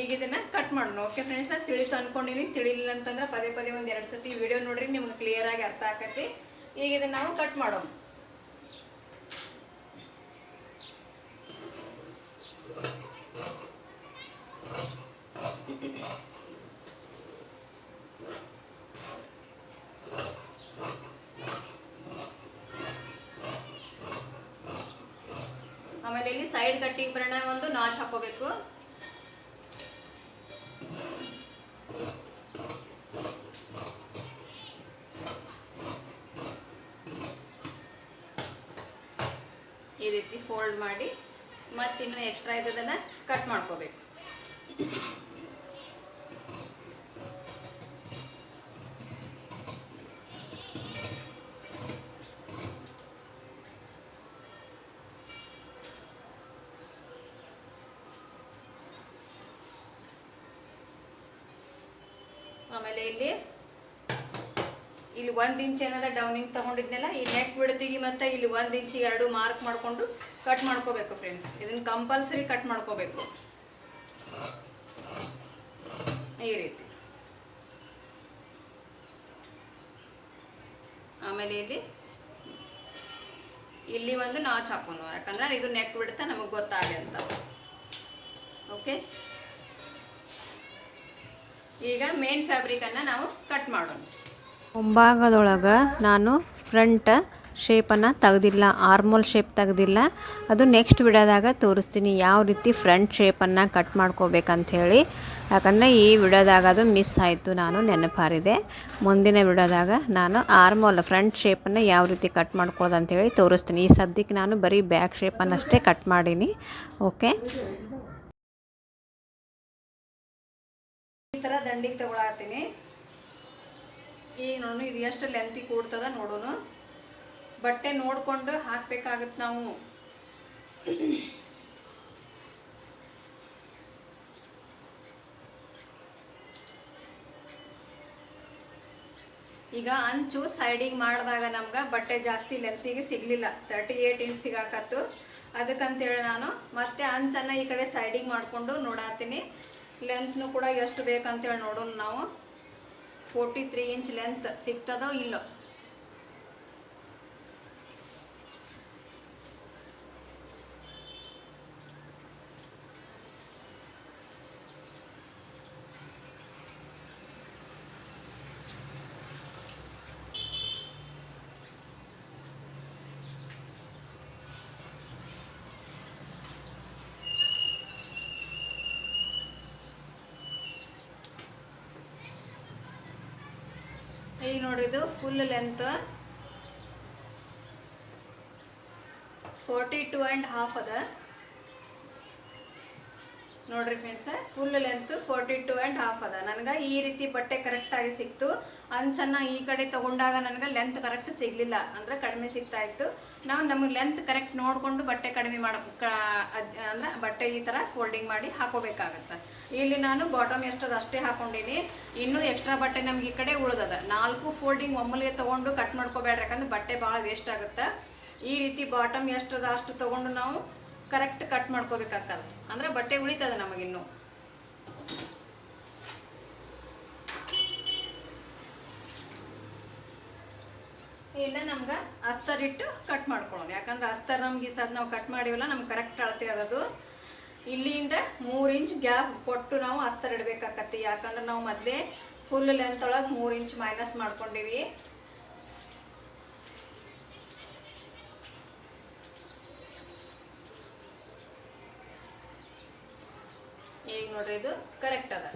ಈಗ ಇದನ್ನು ಕಟ್ ಮಾಡೋಣ. ಓಕೆ ಫ್ರೆಂಡ್ಸ್ ತಿಳಿತು ಅನ್ಕೊಂಡಿನಿ. ತಿಳಿಲಿಲ್ಲ ಅಂತಂದ್ರೆ ಪದೇ ಪದೇ ಒಂದು ಎರಡು ಸತಿ ವಿಡಿಯೋ ನೋಡ್ರಿ, ನಿಮ್ಗೆ ಕ್ಲಿಯರ್ ಆಗಿ ಅರ್ಥ ಆಕತಿ. ಈಗ ಇದನ್ನು ನಾವು ಕಟ್ ಮಾಡೋಣ. ಆಮೇಲೆ ಇಲ್ಲಿ ಸೈಡ್ ಕಟ್ಟಿಂಗ್ ಬರೋಣ ಒಂದು ನಾಚ್ ಹಾಕೋಬೇಕು ಈ ರೀತಿ ಫೋಲ್ಡ್ ಮಾಡಿ ಮತ್ತಿನ್ನು ಎಕ್ಸ್ಟ್ರಾ ಇದ್ದದನ್ನ ಕಟ್ ಮಾಡ್ಕೋಬೇಕು. ಒಂದು ಇಂಚ್ ಏನದ ಡೌನಿಂಗ್ ತಗೊಂಡಿದ್ನಲ್ಲ, ಈ ನೆಕ್ ಬಿಡ್ತೀವಿ ಮತ್ತೆ ಇಲ್ಲಿ ಒಂದು ಇಂಚ್ ಎರಡು ಮಾರ್ಕ್ ಮಾಡಿಕೊಂಡು ಕಟ್ ಮಾಡ್ಕೋಬೇಕು ಫ್ರೆಂಡ್ಸ್ ಇದನ್ನ ಕಂಪಲ್ಸರಿ ಕಟ್ ಮಾಡ್ಕೋಬೇಕು. ಈ ರೀತಿ. ಆಮೇಲೆ ಇಲ್ಲಿ ಇಲ್ಲಿ ಒಂದು ನಾಚ್ ಹಾಕೋಣ. ಯಾಕಂದ್ರೆ ಇದು ನೆಕ್ ಬಿಡುತ್ತೆ ನಮಗೆ ಗೊತ್ತಾಗಲಿ ಅಂತ. ಓಕೆ ಈಗ ಮೇನ್ ಫ್ಯಾಬ್ರಿಕನ್ನು ನಾವು ಕಟ್ ಮಾಡೋಣ. ಮುಂಭಾಗದೊಳಗೆ ನಾನು ಫ್ರಂಟ್ ಶೇಪನ್ನು ತೆಗೆದಿಲ್ಲ ಆರ್ಮೋಲ್ ಶೇಪ್ ತೆಗೆದಿಲ್ಲ. ಅದು ನೆಕ್ಸ್ಟ್ ವಿಡಿಯೋದಾಗ ತೋರಿಸ್ತೀನಿ ಯಾವ ರೀತಿ ಫ್ರಂಟ್ ಶೇಪನ್ನು ಕಟ್ ಮಾಡ್ಕೋಬೇಕಂತ ಹೇಳಿ ಯಾಕಂದರೆ ಈ ವಿಡಿಯೋದಾಗ ಅದು ಮಿಸ್ ಆಯಿತು ನಾನು ನೆನಪಾರಿದೆ. ಮುಂದಿನ ವಿಡಿಯೋದಾಗ ನಾನು ಆರ್ಮೋಲ್ ಫ್ರಂಟ್ ಶೇಪನ್ನು ಯಾವ ರೀತಿ ಕಟ್ ಮಾಡ್ಕೊಳ್ಳೋದು ಅಂತೇಳಿ ತೋರಿಸ್ತೀನಿ. ಈ ಸದ್ಯಕ್ಕೆ ನಾನು ಬರೀ ಬ್ಯಾಕ್ ಶೇಪನ್ನಷ್ಟೇ ಕಟ್ ಮಾಡೀನಿ. ಓಕೆ ಈ ಥರ ದಂಡಿಗೆ ತಗೊಳತ್ತೀನಿ. ಈಗ ನೋಡೋಣ ಇದು ಎಷ್ಟು ಲೆಂತಿ ಕೂಡ್ತದ ನೋಡೋಣ ಬಟ್ಟೆ ನೋಡಿಕೊಂಡು ಹಾಕ್ಬೇಕಾಗತ್ತೆ ನಾವು. ಈಗ ಅಂಚು ಸೈಡಿಗೆ ಮಾಡಿದಾಗ ನಮ್ಗೆ ಬಟ್ಟೆ ಜಾಸ್ತಿ ಲೆಂತಿಗೆ ಸಿಗಲಿಲ್ಲ. ತರ್ಟಿ ಏಯ್ಟ್ ಇಂಚ್ ಸಿಗಾಕತ್ತು ಅದಕ್ಕಂತೇಳಿ ನಾನು ಮತ್ತೆ ಅಂಚನ್ನು ಈ ಕಡೆ ಸೈಡಿಗೆ ಮಾಡಿಕೊಂಡು ನೋಡಾತೀನಿ. ಲೆಂತ್ನು ಕೂಡ ಎಷ್ಟು ಬೇಕಂತೇಳಿ ನೋಡೋಣ ನಾವು. ಫೋರ್ಟಿ ತ್ರೀ ಇಂಚ್ ಲೆಂತ್ ಸಿಗ್ತದೋ ಇಲ್ಲೋ ಈಗ ನೋಡ್ರಿ ಇದು full length forty two and half ಅದ. ನೋಡ್ರಿ friends full length forty two and half ಅದ. ನನಗೆ ಈ ರೀತಿ ಬಟ್ಟೆ ಕರೆಕ್ಟಾಗಿ ಸಿಕ್ತು. ಅಂಚನ್ನ ಈ ಕಡೆ ತಗೊಂಡಾಗ ನನಗೆ ಲೆಂತ್ ಕರೆಕ್ಟ್ ಸಿಗಲಿಲ್ಲ. ಅಂದ್ರೆ ಕಡಿಮೆ ಸಿಗ್ತಾ ಇತ್ತು. ನಾವು ನಮಗೆ ಲೆಂತ್ ಕರೆಕ್ಟ್ ನೋಡಿಕೊಂಡು ಬಟ್ಟೆ ಕಡಿಮೆ ಮಾಡ ಅಂದ್ರೆ ಬಟ್ಟೆ ಈ ಥರ ಫೋಲ್ಡಿಂಗ್ ಮಾಡಿ ಹಾಕೋಬೇಕಾಗತ್ತೆ. ಇಲ್ಲಿ ನಾನು ಬಾಟಮ್ ಎಷ್ಟದ ಅಷ್ಟೇ ಹಾಕೊಂಡಿನಿ. ಇನ್ನೂ ಎಕ್ಸ್ಟ್ರಾ ಬಟ್ಟೆ ನಮ್ಗೆ ಈ ಕಡೆ ಉಳಿದದ. ನಾಲ್ಕು ಫೋಲ್ಡಿಂಗ್ ಒಮ್ಮಲಿಗೆ ತೊಗೊಂಡು ಕಟ್ ಮಾಡ್ಕೋಬೇಡ್ರಿ ಯಾಕಂದ್ರೆ ಬಟ್ಟೆ ಭಾಳ ವೇಸ್ಟ್ ಆಗುತ್ತೆ. ಈ ರೀತಿ ಬಾಟಮ್ ಎಷ್ಟದ ಅಷ್ಟು ತೊಗೊಂಡು ನಾವು ಕರೆಕ್ಟ್ ಕಟ್ ಮಾಡ್ಕೋಬೇಕಾಗ್ತದೆ. ಅಂದ್ರೆ ಬಟ್ಟೆ ಉಳಿತದೆ ನಮಗಿನ್ನು ಇಲ್ಲ ನಮ್ಗೆ ಅಸ್ತರ್ ಇಟ್ಟು ಕಟ್ ಮಾಡ್ಕೊಳ್ಳೋಣ ಯಾಕಂದ್ರೆ ಅಸ್ತರ್ ನಮ್ಗೆ ಈ ಸದ್ ನಾವು ಕಟ್ ಮಾಡಿವಲ್ಲ, ನಮ್ಗೆ ಕರೆಕ್ಟ್ ಅಳತೆ ಅದದು ಇಲ್ಲಿಂದ ಮೂರು ಇಂಚ್ ಗ್ಯಾಪ್ ಕೊಟ್ಟು ನಾವು ಅಸ್ತರ್ ಇಡಬೇಕಾಗತ್ತೆ ಯಾಕಂದ್ರೆ ನಾವು ಮೊದಲೇ ಫುಲ್ ಲೆಂತ್ ಒಳಗೆ ಮೂರು ಇಂಚ್ ಮೈನಸ್ ಮಾಡ್ಕೊಂಡಿವಿ. ಈಗ ನೋಡ್ರಿ ಇದು ಕರೆಕ್ಟ್ ಅದ.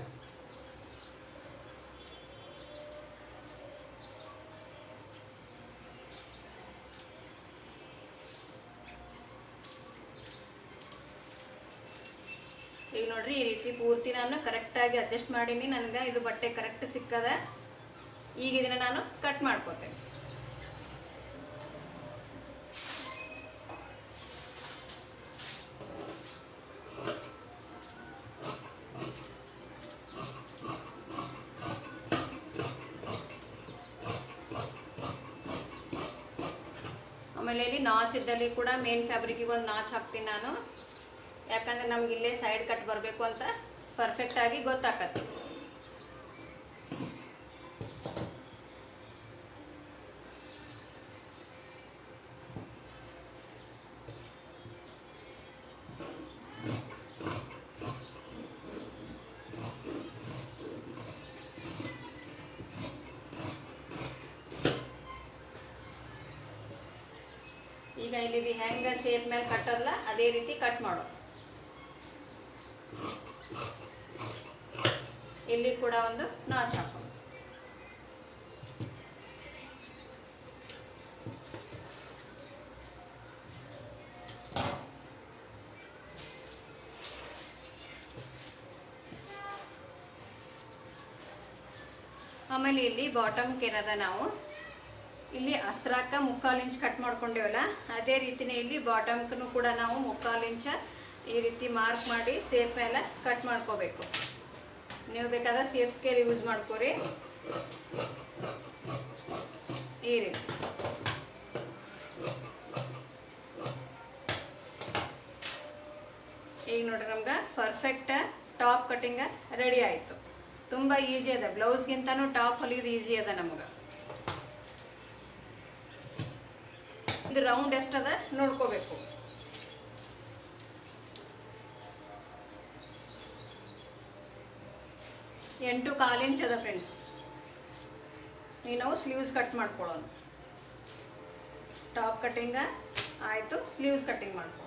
ಈಗ ನೋಡ್ರಿ ಈ ರೀತಿ ಪೂರ್ತಿ ನಾನು ಕರೆಕ್ಟಾಗಿ ಅಡ್ಜಸ್ಟ್ ಮಾಡೀನಿ. ನನಗೆ ಇದು ಬಟ್ಟೆ ಕರೆಕ್ಟ್ ಸಿಕ್ಕದ. ಈಗ ಇದನ್ನ ನಾನು ಕಟ್ ಮಾಡ್ಕೋತೇನೆ. ಇದ್ದಲ್ಲಿ ಕೂಡ ಮೇನ್ ಫ್ಯಾಬ್ರಿಕ್ಗೆ ಒಂದು ನಾಚ್ ಹಾಕ್ತೀನಿ ನಾನು. ಯಾಕಂದ್ರೆ ನಮ್ಗೆ ಇಲ್ಲೇ ಸೈಡ್ ಕಟ್ ಬರಬೇಕು ಅಂತ ಪರ್ಫೆಕ್ಟ್ ಆಗಿ ಗೊತ್ತಾಕತ್ತೆ. ಶೇಪ್ ಮೇಲೆ ಕಟ್ಟಲ್ಲ ಅದೇ ರೀತಿ ಕಟ್ ಮಾಡೋ. ಇಲ್ಲಿ ಕೂಡ ಒಂದು ನಾಚ್ ಹಾಕೋ. ಆಮೇಲೆ ಇಲ್ಲಿ ಬಾಟಮ್ಗೆ ಏನದ ನಾವು ಇಲ್ಲಿ ಹಸ್ರಾಕ ಮುಕ್ಕಾಲು ಇಂಚ್ ಕಟ್ ಮಾಡ್ಕೊಂಡೇವಲ್ಲ? ಅದೇ ರೀತಿನೇ ಇಲ್ಲಿ ಬಾಟಮ್ಗೂ ಕೂಡ ನಾವು ಮುಕ್ಕಾಲು ಇಂಚ ಈ ರೀತಿ ಮಾರ್ಕ್ ಮಾಡಿ ಸೇಪ್ ಮೇಲೆ ಕಟ್ ಮಾಡ್ಕೋಬೇಕು. ನೀವು ಬೇಕಾದ ಸೇಫ್ ಸ್ಕೇಲ್ ಯೂಸ್ ಮಾಡ್ಕೋರಿ. ಈ ರೀತಿ. ಈಗ ನೋಡ್ರಿ ನಮ್ಗೆ ಪರ್ಫೆಕ್ಟ್ ಟಾಪ್ ಕಟಿಂಗ್ ರೆಡಿ ಆಯಿತು. ತುಂಬ ಈಸಿ ಅದ. ಬ್ಲೌಸ್ಗಿಂತನೂ ಟಾಪ್ ಹೊಲಿಯೋದು ಈಸಿ ಅದ ನಮ್ಗೆ. ಇದು ರೌಂಡ್ ಎಷ್ಟದ? ನೋಡ್ಕೋಬೇಕು. ಎಂಟು ಕಾಲು ಇಂಚ್ ಅದ ಫ್ರೆಂಡ್ಸ್ ಈಗ ನಾವು ಸ್ಲೀವ್ಸ್ ಕಟ್ ಮಾಡ್ಕೊಳ್ಳೋದು ಟಾಪ್ ಕಟ್ಟಿಂಗ ಆಯಿತು ಸ್ಲೀವ್ಸ್ ಕಟ್ಟಿಂಗ್ ಮಾಡ್ಕೊಳ್ಳೋದು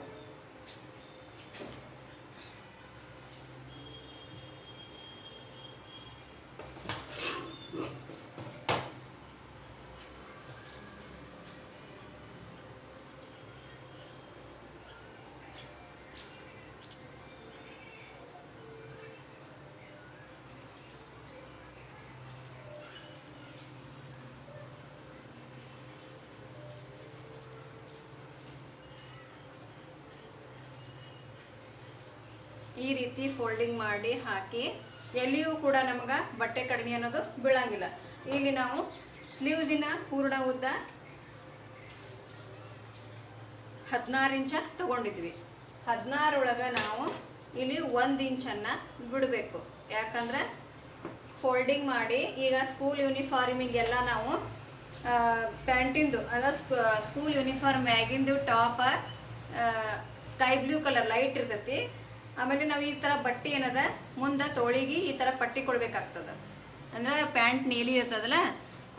ಈ ರೀತಿ ಫೋಲ್ಡಿಂಗ್ ಮಾಡಿ ಹಾಕಿ ಎಲ್ಲಿಯೂ ಕೂಡ ನಮ್ಗೆ ಬಟ್ಟೆ ಕಡಿಮೆ ಅನ್ನೋದು ಬೀಳಂಗಿಲ್ಲ. ಇಲ್ಲಿ ನಾವು ಸ್ಲೀವ್ಸಿನ ಪೂರ್ಣ ಉದ್ದ ಹದಿನಾರು ಇಂಚ ತಗೊಂಡಿದ್ವಿ. ಹದಿನಾರೊಳಗೆ ನಾವು ಇಲ್ಲಿ ಒಂದು ಇಂಚನ್ನು ಬಿಡಬೇಕು. ಯಾಕಂದ್ರೆ ಫೋಲ್ಡಿಂಗ್ ಮಾಡಿ ಈಗ ಸ್ಕೂಲ್ ಯೂನಿಫಾರ್ಮಿಗೆಲ್ಲ ನಾವು ಪ್ಯಾಂಟಿಂದು, ಅಂದ್ರೆ ಸ್ಕೂಲ್ ಯೂನಿಫಾರ್ಮ್ ಮ್ಯಾಗಿಂದು ಟಾಪ ಸ್ಕೈ ಬ್ಲೂ ಕಲರ್ ಲೈಟ್ ಇರ್ತೈತಿ. ಆಮೇಲೆ ನಾವು ಈ ಥರ ಬಟ್ಟೆ ಏನದ? ಮುಂದೆ ತೋಳಿಗೆ ಈ ಥರ ಪಟ್ಟಿ ಕೊಡ್ಬೇಕಾಗ್ತದೆ. ಅಂದ್ರೆ ಪ್ಯಾಂಟ್ ನೀಲಿ ಇರ್ತದಲ್ಲ,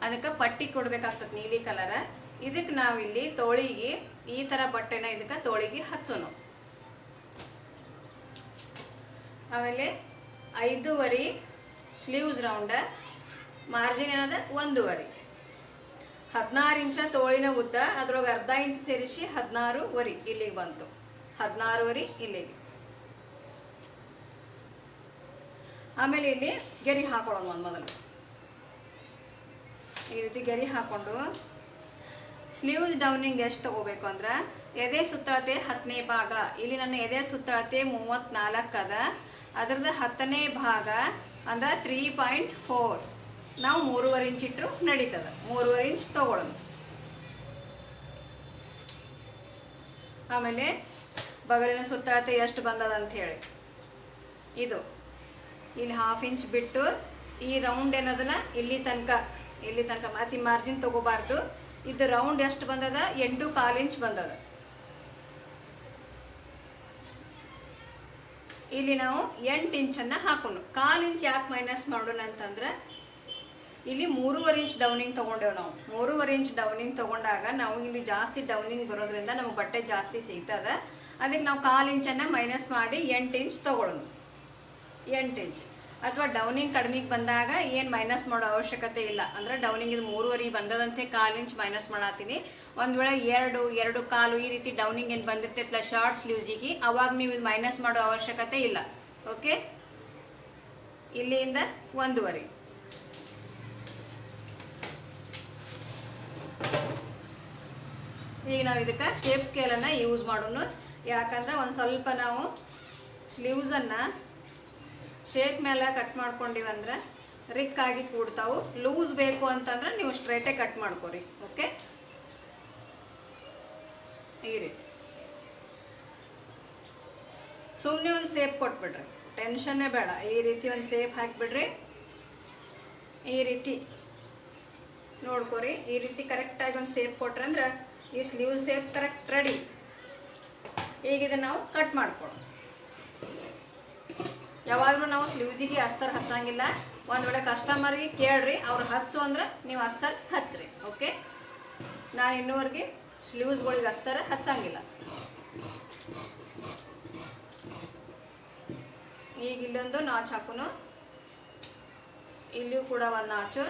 ಅದಕ್ಕೆ ಪಟ್ಟಿ ಕೊಡಬೇಕಾಗ್ತದೆ ನೀಲಿ ಕಲರ. ಇದಕ್ಕೆ ನಾವಿಲ್ಲಿ ತೋಳಿಗೆ ಈ ಥರ ಬಟ್ಟೆನ ಇದಕ್ಕೆ ತೋಳಿಗೆ ಹಚ್ಚೋಣ ಆಮೇಲೆ ಐದೂವರೆ ಸ್ಲೀವ್ಸ್ ರೌಂಡ, ಮಾರ್ಜಿನ್ ಏನದ? ಒಂದೂವರೆ. ಹದಿನಾರು ಇಂಚ ತೋಳಿನ ಉದ್ದ ಅದ್ರೊಳಗೆ ಅರ್ಧ ಇಂಚ್ ಸೇರಿಸಿ ಹದಿನಾರೂವರೆ ಇಲ್ಲಿಗೆ ಬಂತು. ಹದಿನಾರೂವರೆ ಇಲ್ಲಿಗೆ. ಆಮೇಲೆ ಇಲ್ಲಿ ಗೆರಿ ಹಾಕೊಳ್ಳೋಣ ಒಂದು ಮೊದಲು. ಈ ರೀತಿ ಗೆರಿ ಹಾಕ್ಕೊಂಡು ಸ್ಲೀವ್ಸ್ ಡೌನಿಂಗ್ ಎಷ್ಟು ತಗೋಬೇಕು ಅಂದ್ರೆ ಎದೆ ಸುತ್ತಳತೆ ಹತ್ತನೇ ಭಾಗ. ಇಲ್ಲಿ ನನ್ನ ಎದೆ ಸುತ್ತಳತೆ ಮೂವತ್ತ್ನಾಲ್ಕು ಅದ. ಅದ್ರದ್ದು ಹತ್ತನೇ ಭಾಗ ಅಂದ್ರೆ ತ್ರೀ ಪಾಯಿಂಟ್ ಫೋರ್ ನಾವು ಮೂರುವರೆ ಇಂಚ್ ಇಟ್ಟರು ನಡೀತದ. ಮೂರುವರೆ ಇಂಚ್ ತೊಗೊಳ್ಳೋಣ. ಆಮೇಲೆ ಬಗಲಿನ ಸುತ್ತಳತೆ ಎಷ್ಟು ಬಂದದ ಅಂತ ಹೇಳಿ. ಇದು. ಇಲ್ಲಿ ಹಾಫ್ ಇಂಚ್ ಬಿಟ್ಟು ಈ ರೌಂಡ್ ಏನದನ್ನ ಇಲ್ಲಿ ತನಕ ಇಲ್ಲಿ ತನಕ ಮತ್ತೆ ಮಾರ್ಜಿನ್ ತಗೋಬಾರ್ದು. ಇದು ರೌಂಡ್ ಎಷ್ಟು ಬಂದದ? ಎಂಟು ಕಾಲು ಇಂಚ್ ಬಂದದ. ಇಲ್ಲಿ ನಾವು ಎಂಟು ಇಂಚನ್ನು ಹಾಕೊಂಡು ಕಾಲು ಇಂಚ್ ಯಾಕೆ ಮೈನಸ್ ಮಾಡೋಣ ಅಂತಂದ್ರೆ, ಇಲ್ಲಿ ಮೂರುವರೆ ಇಂಚ್ ಡೌನಿಂಗ್ ತೊಗೊಂಡೇವು ನಾವು. ಮೂರುವರೆ ಇಂಚ್ ಡೌನಿಂಗ್ ತೊಗೊಂಡಾಗ ನಾವು ಇಲ್ಲಿ ಜಾಸ್ತಿ ಡೌನಿಂಗ್ ಬರೋದ್ರಿಂದ ನಮಗೆ ಬಟ್ಟೆ ಜಾಸ್ತಿ ಸಿಗ್ತದೆ. ಅದಕ್ಕೆ ನಾವು ಕಾಲು ಇಂಚನ್ನು ಮೈನಸ್ ಮಾಡಿ ಎಂಟು ಇಂಚ್ ತೊಗೊಳ್ಳೋಣ ಎಂಟು ಇಂಚ್. ಅಥವಾ ಡೌನಿಂಗ್ ಕಡಿಮೆಗೆ ಬಂದಾಗ ಏನು ಮೈನಸ್ ಮಾಡೋ ಅವಶ್ಯಕತೆ ಇಲ್ಲ. ಅಂದರೆ ಡೌನಿಂಗ್ ಇದು ಮೂರುವರೆ ಬಂದದಂತೆ ಕಾಲು ಇಂಚ್ ಮೈನಸ್ ಮಾಡತ್ತೀನಿ ಒಂದು ವೇಳೆ ಎರಡು ಎರಡು ಕಾಲು ಈ ರೀತಿ ಡೌನಿಂಗ್ ಏನು ಬಂದಿರ್ತೈತಲ್ಲ ಶಾರ್ಟ್ ಸ್ಲೀವ್ಸಿಗೆ, ಅವಾಗ ನೀವು ಇದು ಮೈನಸ್ ಮಾಡೋ ಅವಶ್ಯಕತೆ ಇಲ್ಲ. ಓಕೆ? ಇಲ್ಲಿಂದ ಒಂದೂವರೆ. ಈಗ ನಾವು ಇದಕ್ಕೆ ಶೇಪ್ ಸ್ಕೇಲನ್ನು ಯೂಸ್ ಮಾಡೋಣ. ಯಾಕಂದ್ರೆ ಒಂದು ಸ್ವಲ್ಪ ನಾವು ಸ್ಲೀವ್ಸನ್ನು ಶೇಪ್ ಮೇಲೆ ಕಟ್ ಮಾಡ್ಕೊಂಡಿವಂದ್ರೆ ರಿಕ್ಕಾಗಿ ಕೂಡ್ತಾವು. ಲೂಸ್ ಬೇಕು ಅಂತಂದ್ರೆ ನೀವು ಸ್ಟ್ರೈಟೇ ಕಟ್ ಮಾಡ್ಕೊರಿ ಓಕೆ ಈ ರೀತಿ. ಸುಮ್ಮನೆ ಒಂದು ಸೇಪ್ ಕೊಟ್ಬಿಡ್ರಿ ಟೆನ್ಷನ್ನೇ ಬೇಡ. ಈ ರೀತಿ ಒಂದು ಸೇಪ್ ಹಾಕಿಬಿಡ್ರಿ. ಈ ರೀತಿ. ನೋಡ್ಕೊರಿ, ಈ ರೀತಿ ಕರೆಕ್ಟಾಗಿ ಒಂದು ಸೇಪ್ ಕೊಟ್ರೆ ಅಂದ್ರೆ ಈ ಸ್ಲೀವ್ ಸೇಪ್ ಕರೆಕ್ಟ್ ರೆಡಿ ಈಗ ನಾವು ಕಟ್ ಮಾಡ್ಕೊಳ್ಳೋಣ ಯಾವಾಗಲೂ ನಾವು ಸ್ಲೀವ್ಸಿಗೆ ಅಸ್ತರ್ ಹಚ್ಚಂಗಿಲ್ಲ. ಒಂದು ವೇಳೆ ಕಸ್ಟಮರ್ಗೆ ಕೇಳ್ರಿ, ಅವ್ರು ಹಚ್ಚು ಅಂದ್ರೆ ನೀವು ಅಸ್ತರ್ ಹಚ್ಚ್ರಿ ಓಕೆ? ನಾನು ಇನ್ನೂವರೆಗೆ ಸ್ಲೀವ್ಸ್ಗಳಿಗೆ ಅಸ್ತರ ಹಚ್ಚಂಗಿಲ್ಲ. ಈಗ ಇಲ್ಲೊಂದು ನಾಚ್ ಹಾಕೋನು. ಇಲ್ಲಿಯೂ ಕೂಡ ಒಂದು ನಾಚು.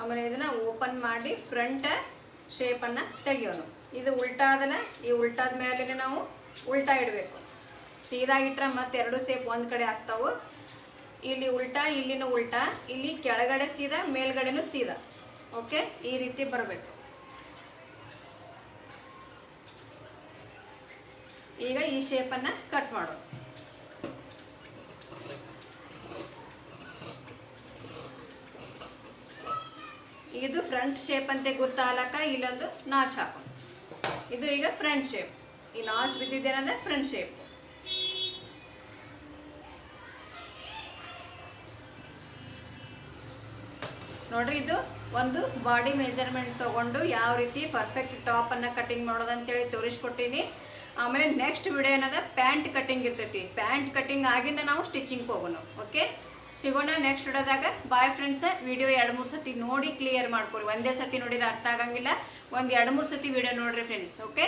ಆಮೇಲೆ ಇದನ್ನ ಓಪನ್ ಮಾಡಿ ಫ್ರಂಟ್ ಶೇಪನ್ನು ತೆಗಿಯೋನು. ಇದು ಉಲ್ಟಾದನ, ಈ ಉಲ್ಟಾದ ಮೇಲೆ ನಾವು ಉಲ್ಟಾ ಇಡಬೇಕು. ಸೀದಾ ಇಟ್ರೆ ಮತ್ತೆ ಎರಡು ಸೇಪ್ ಒಂದು ಕಡೆ ಆಗ್ತಾವು. ಇಲ್ಲಿ ಉಲ್ಟಾ, ಇಲ್ಲಿನೂ ಉಲ್ಟಾ, ಇಲ್ಲಿ ಕೆಳಗಡೆ ಸೀದಾ, ಮೇಲ್ಗಡೆನೂ ಸೀದಾ. ಓಕೆ ಈ ರೀತಿ ಬರಬೇಕು. ಈಗ ಈ ಶೇಪನ್ನು ಕಟ್ ಮಾಡೋದು ಇದು ಫ್ರಂಟ್ ಶೇಪ್ ಅಂತ ಗೊತ್ತಾಗಲಕ್ಕ ಇಲ್ಲೊಂದು ನಾಚ್ ಹಾಕು ಇದು ಈಗ ಫ್ರಂಟ್ ಶೇಪ್ ಈ ನಾಚ್ ಬಿದ್ದಿದ್ದೇನಂದ್ರೆ ಫ್ರಂಟ್ ಶೇಪ್ ನೋಡ್ರಿ ಇದು ಒಂದು ಬಾಡಿ ಮೆಜರ್ಮೆಂಟ್ ತಗೊಂಡು ಯಾವ ರೀತಿ ಪರ್ಫೆಕ್ಟ್ ಟಾಪನ್ನು ಕಟಿಂಗ್ ಮಾಡೋದಂತೇಳಿ ತೋರಿಸ್ಕೊಟ್ಟೀನಿ. ಆಮೇಲೆ ನೆಕ್ಸ್ಟ್ ವಿಡಿಯೋ ಏನದ? ಪ್ಯಾಂಟ್ ಕಟಿಂಗ್ ಇರ್ತೈತಿ. ಪ್ಯಾಂಟ್ ಕಟಿಂಗ್ ಆಗಿಂದ ನಾವು ಸ್ಟಿಚಿಂಗ್ ಹೋಗೋಣ ಓಕೆ ಸಿಗೋಣ ನೆಕ್ಸ್ಟ್ ವಿಡಿಯೋದಾಗ ಬಾಯ್ ಫ್ರೆಂಡ್ಸ್ ವಿಡಿಯೋ ಎರಡು ಮೂರು ಸತಿ ನೋಡಿ ಕ್ಲಿಯರ್ ಮಾಡ್ಕೊರಿ. ಒಂದೇ ಸತಿ ನೋಡಿದ್ರೆ ಅರ್ಥ ಆಗಂಗಿಲ್ಲ. ಒಂದು ಎರಡು ಮೂರು ಸತಿ ವಿಡಿಯೋ ನೋಡ್ರಿ ಫ್ರೆಂಡ್ಸ್ ಓಕೆ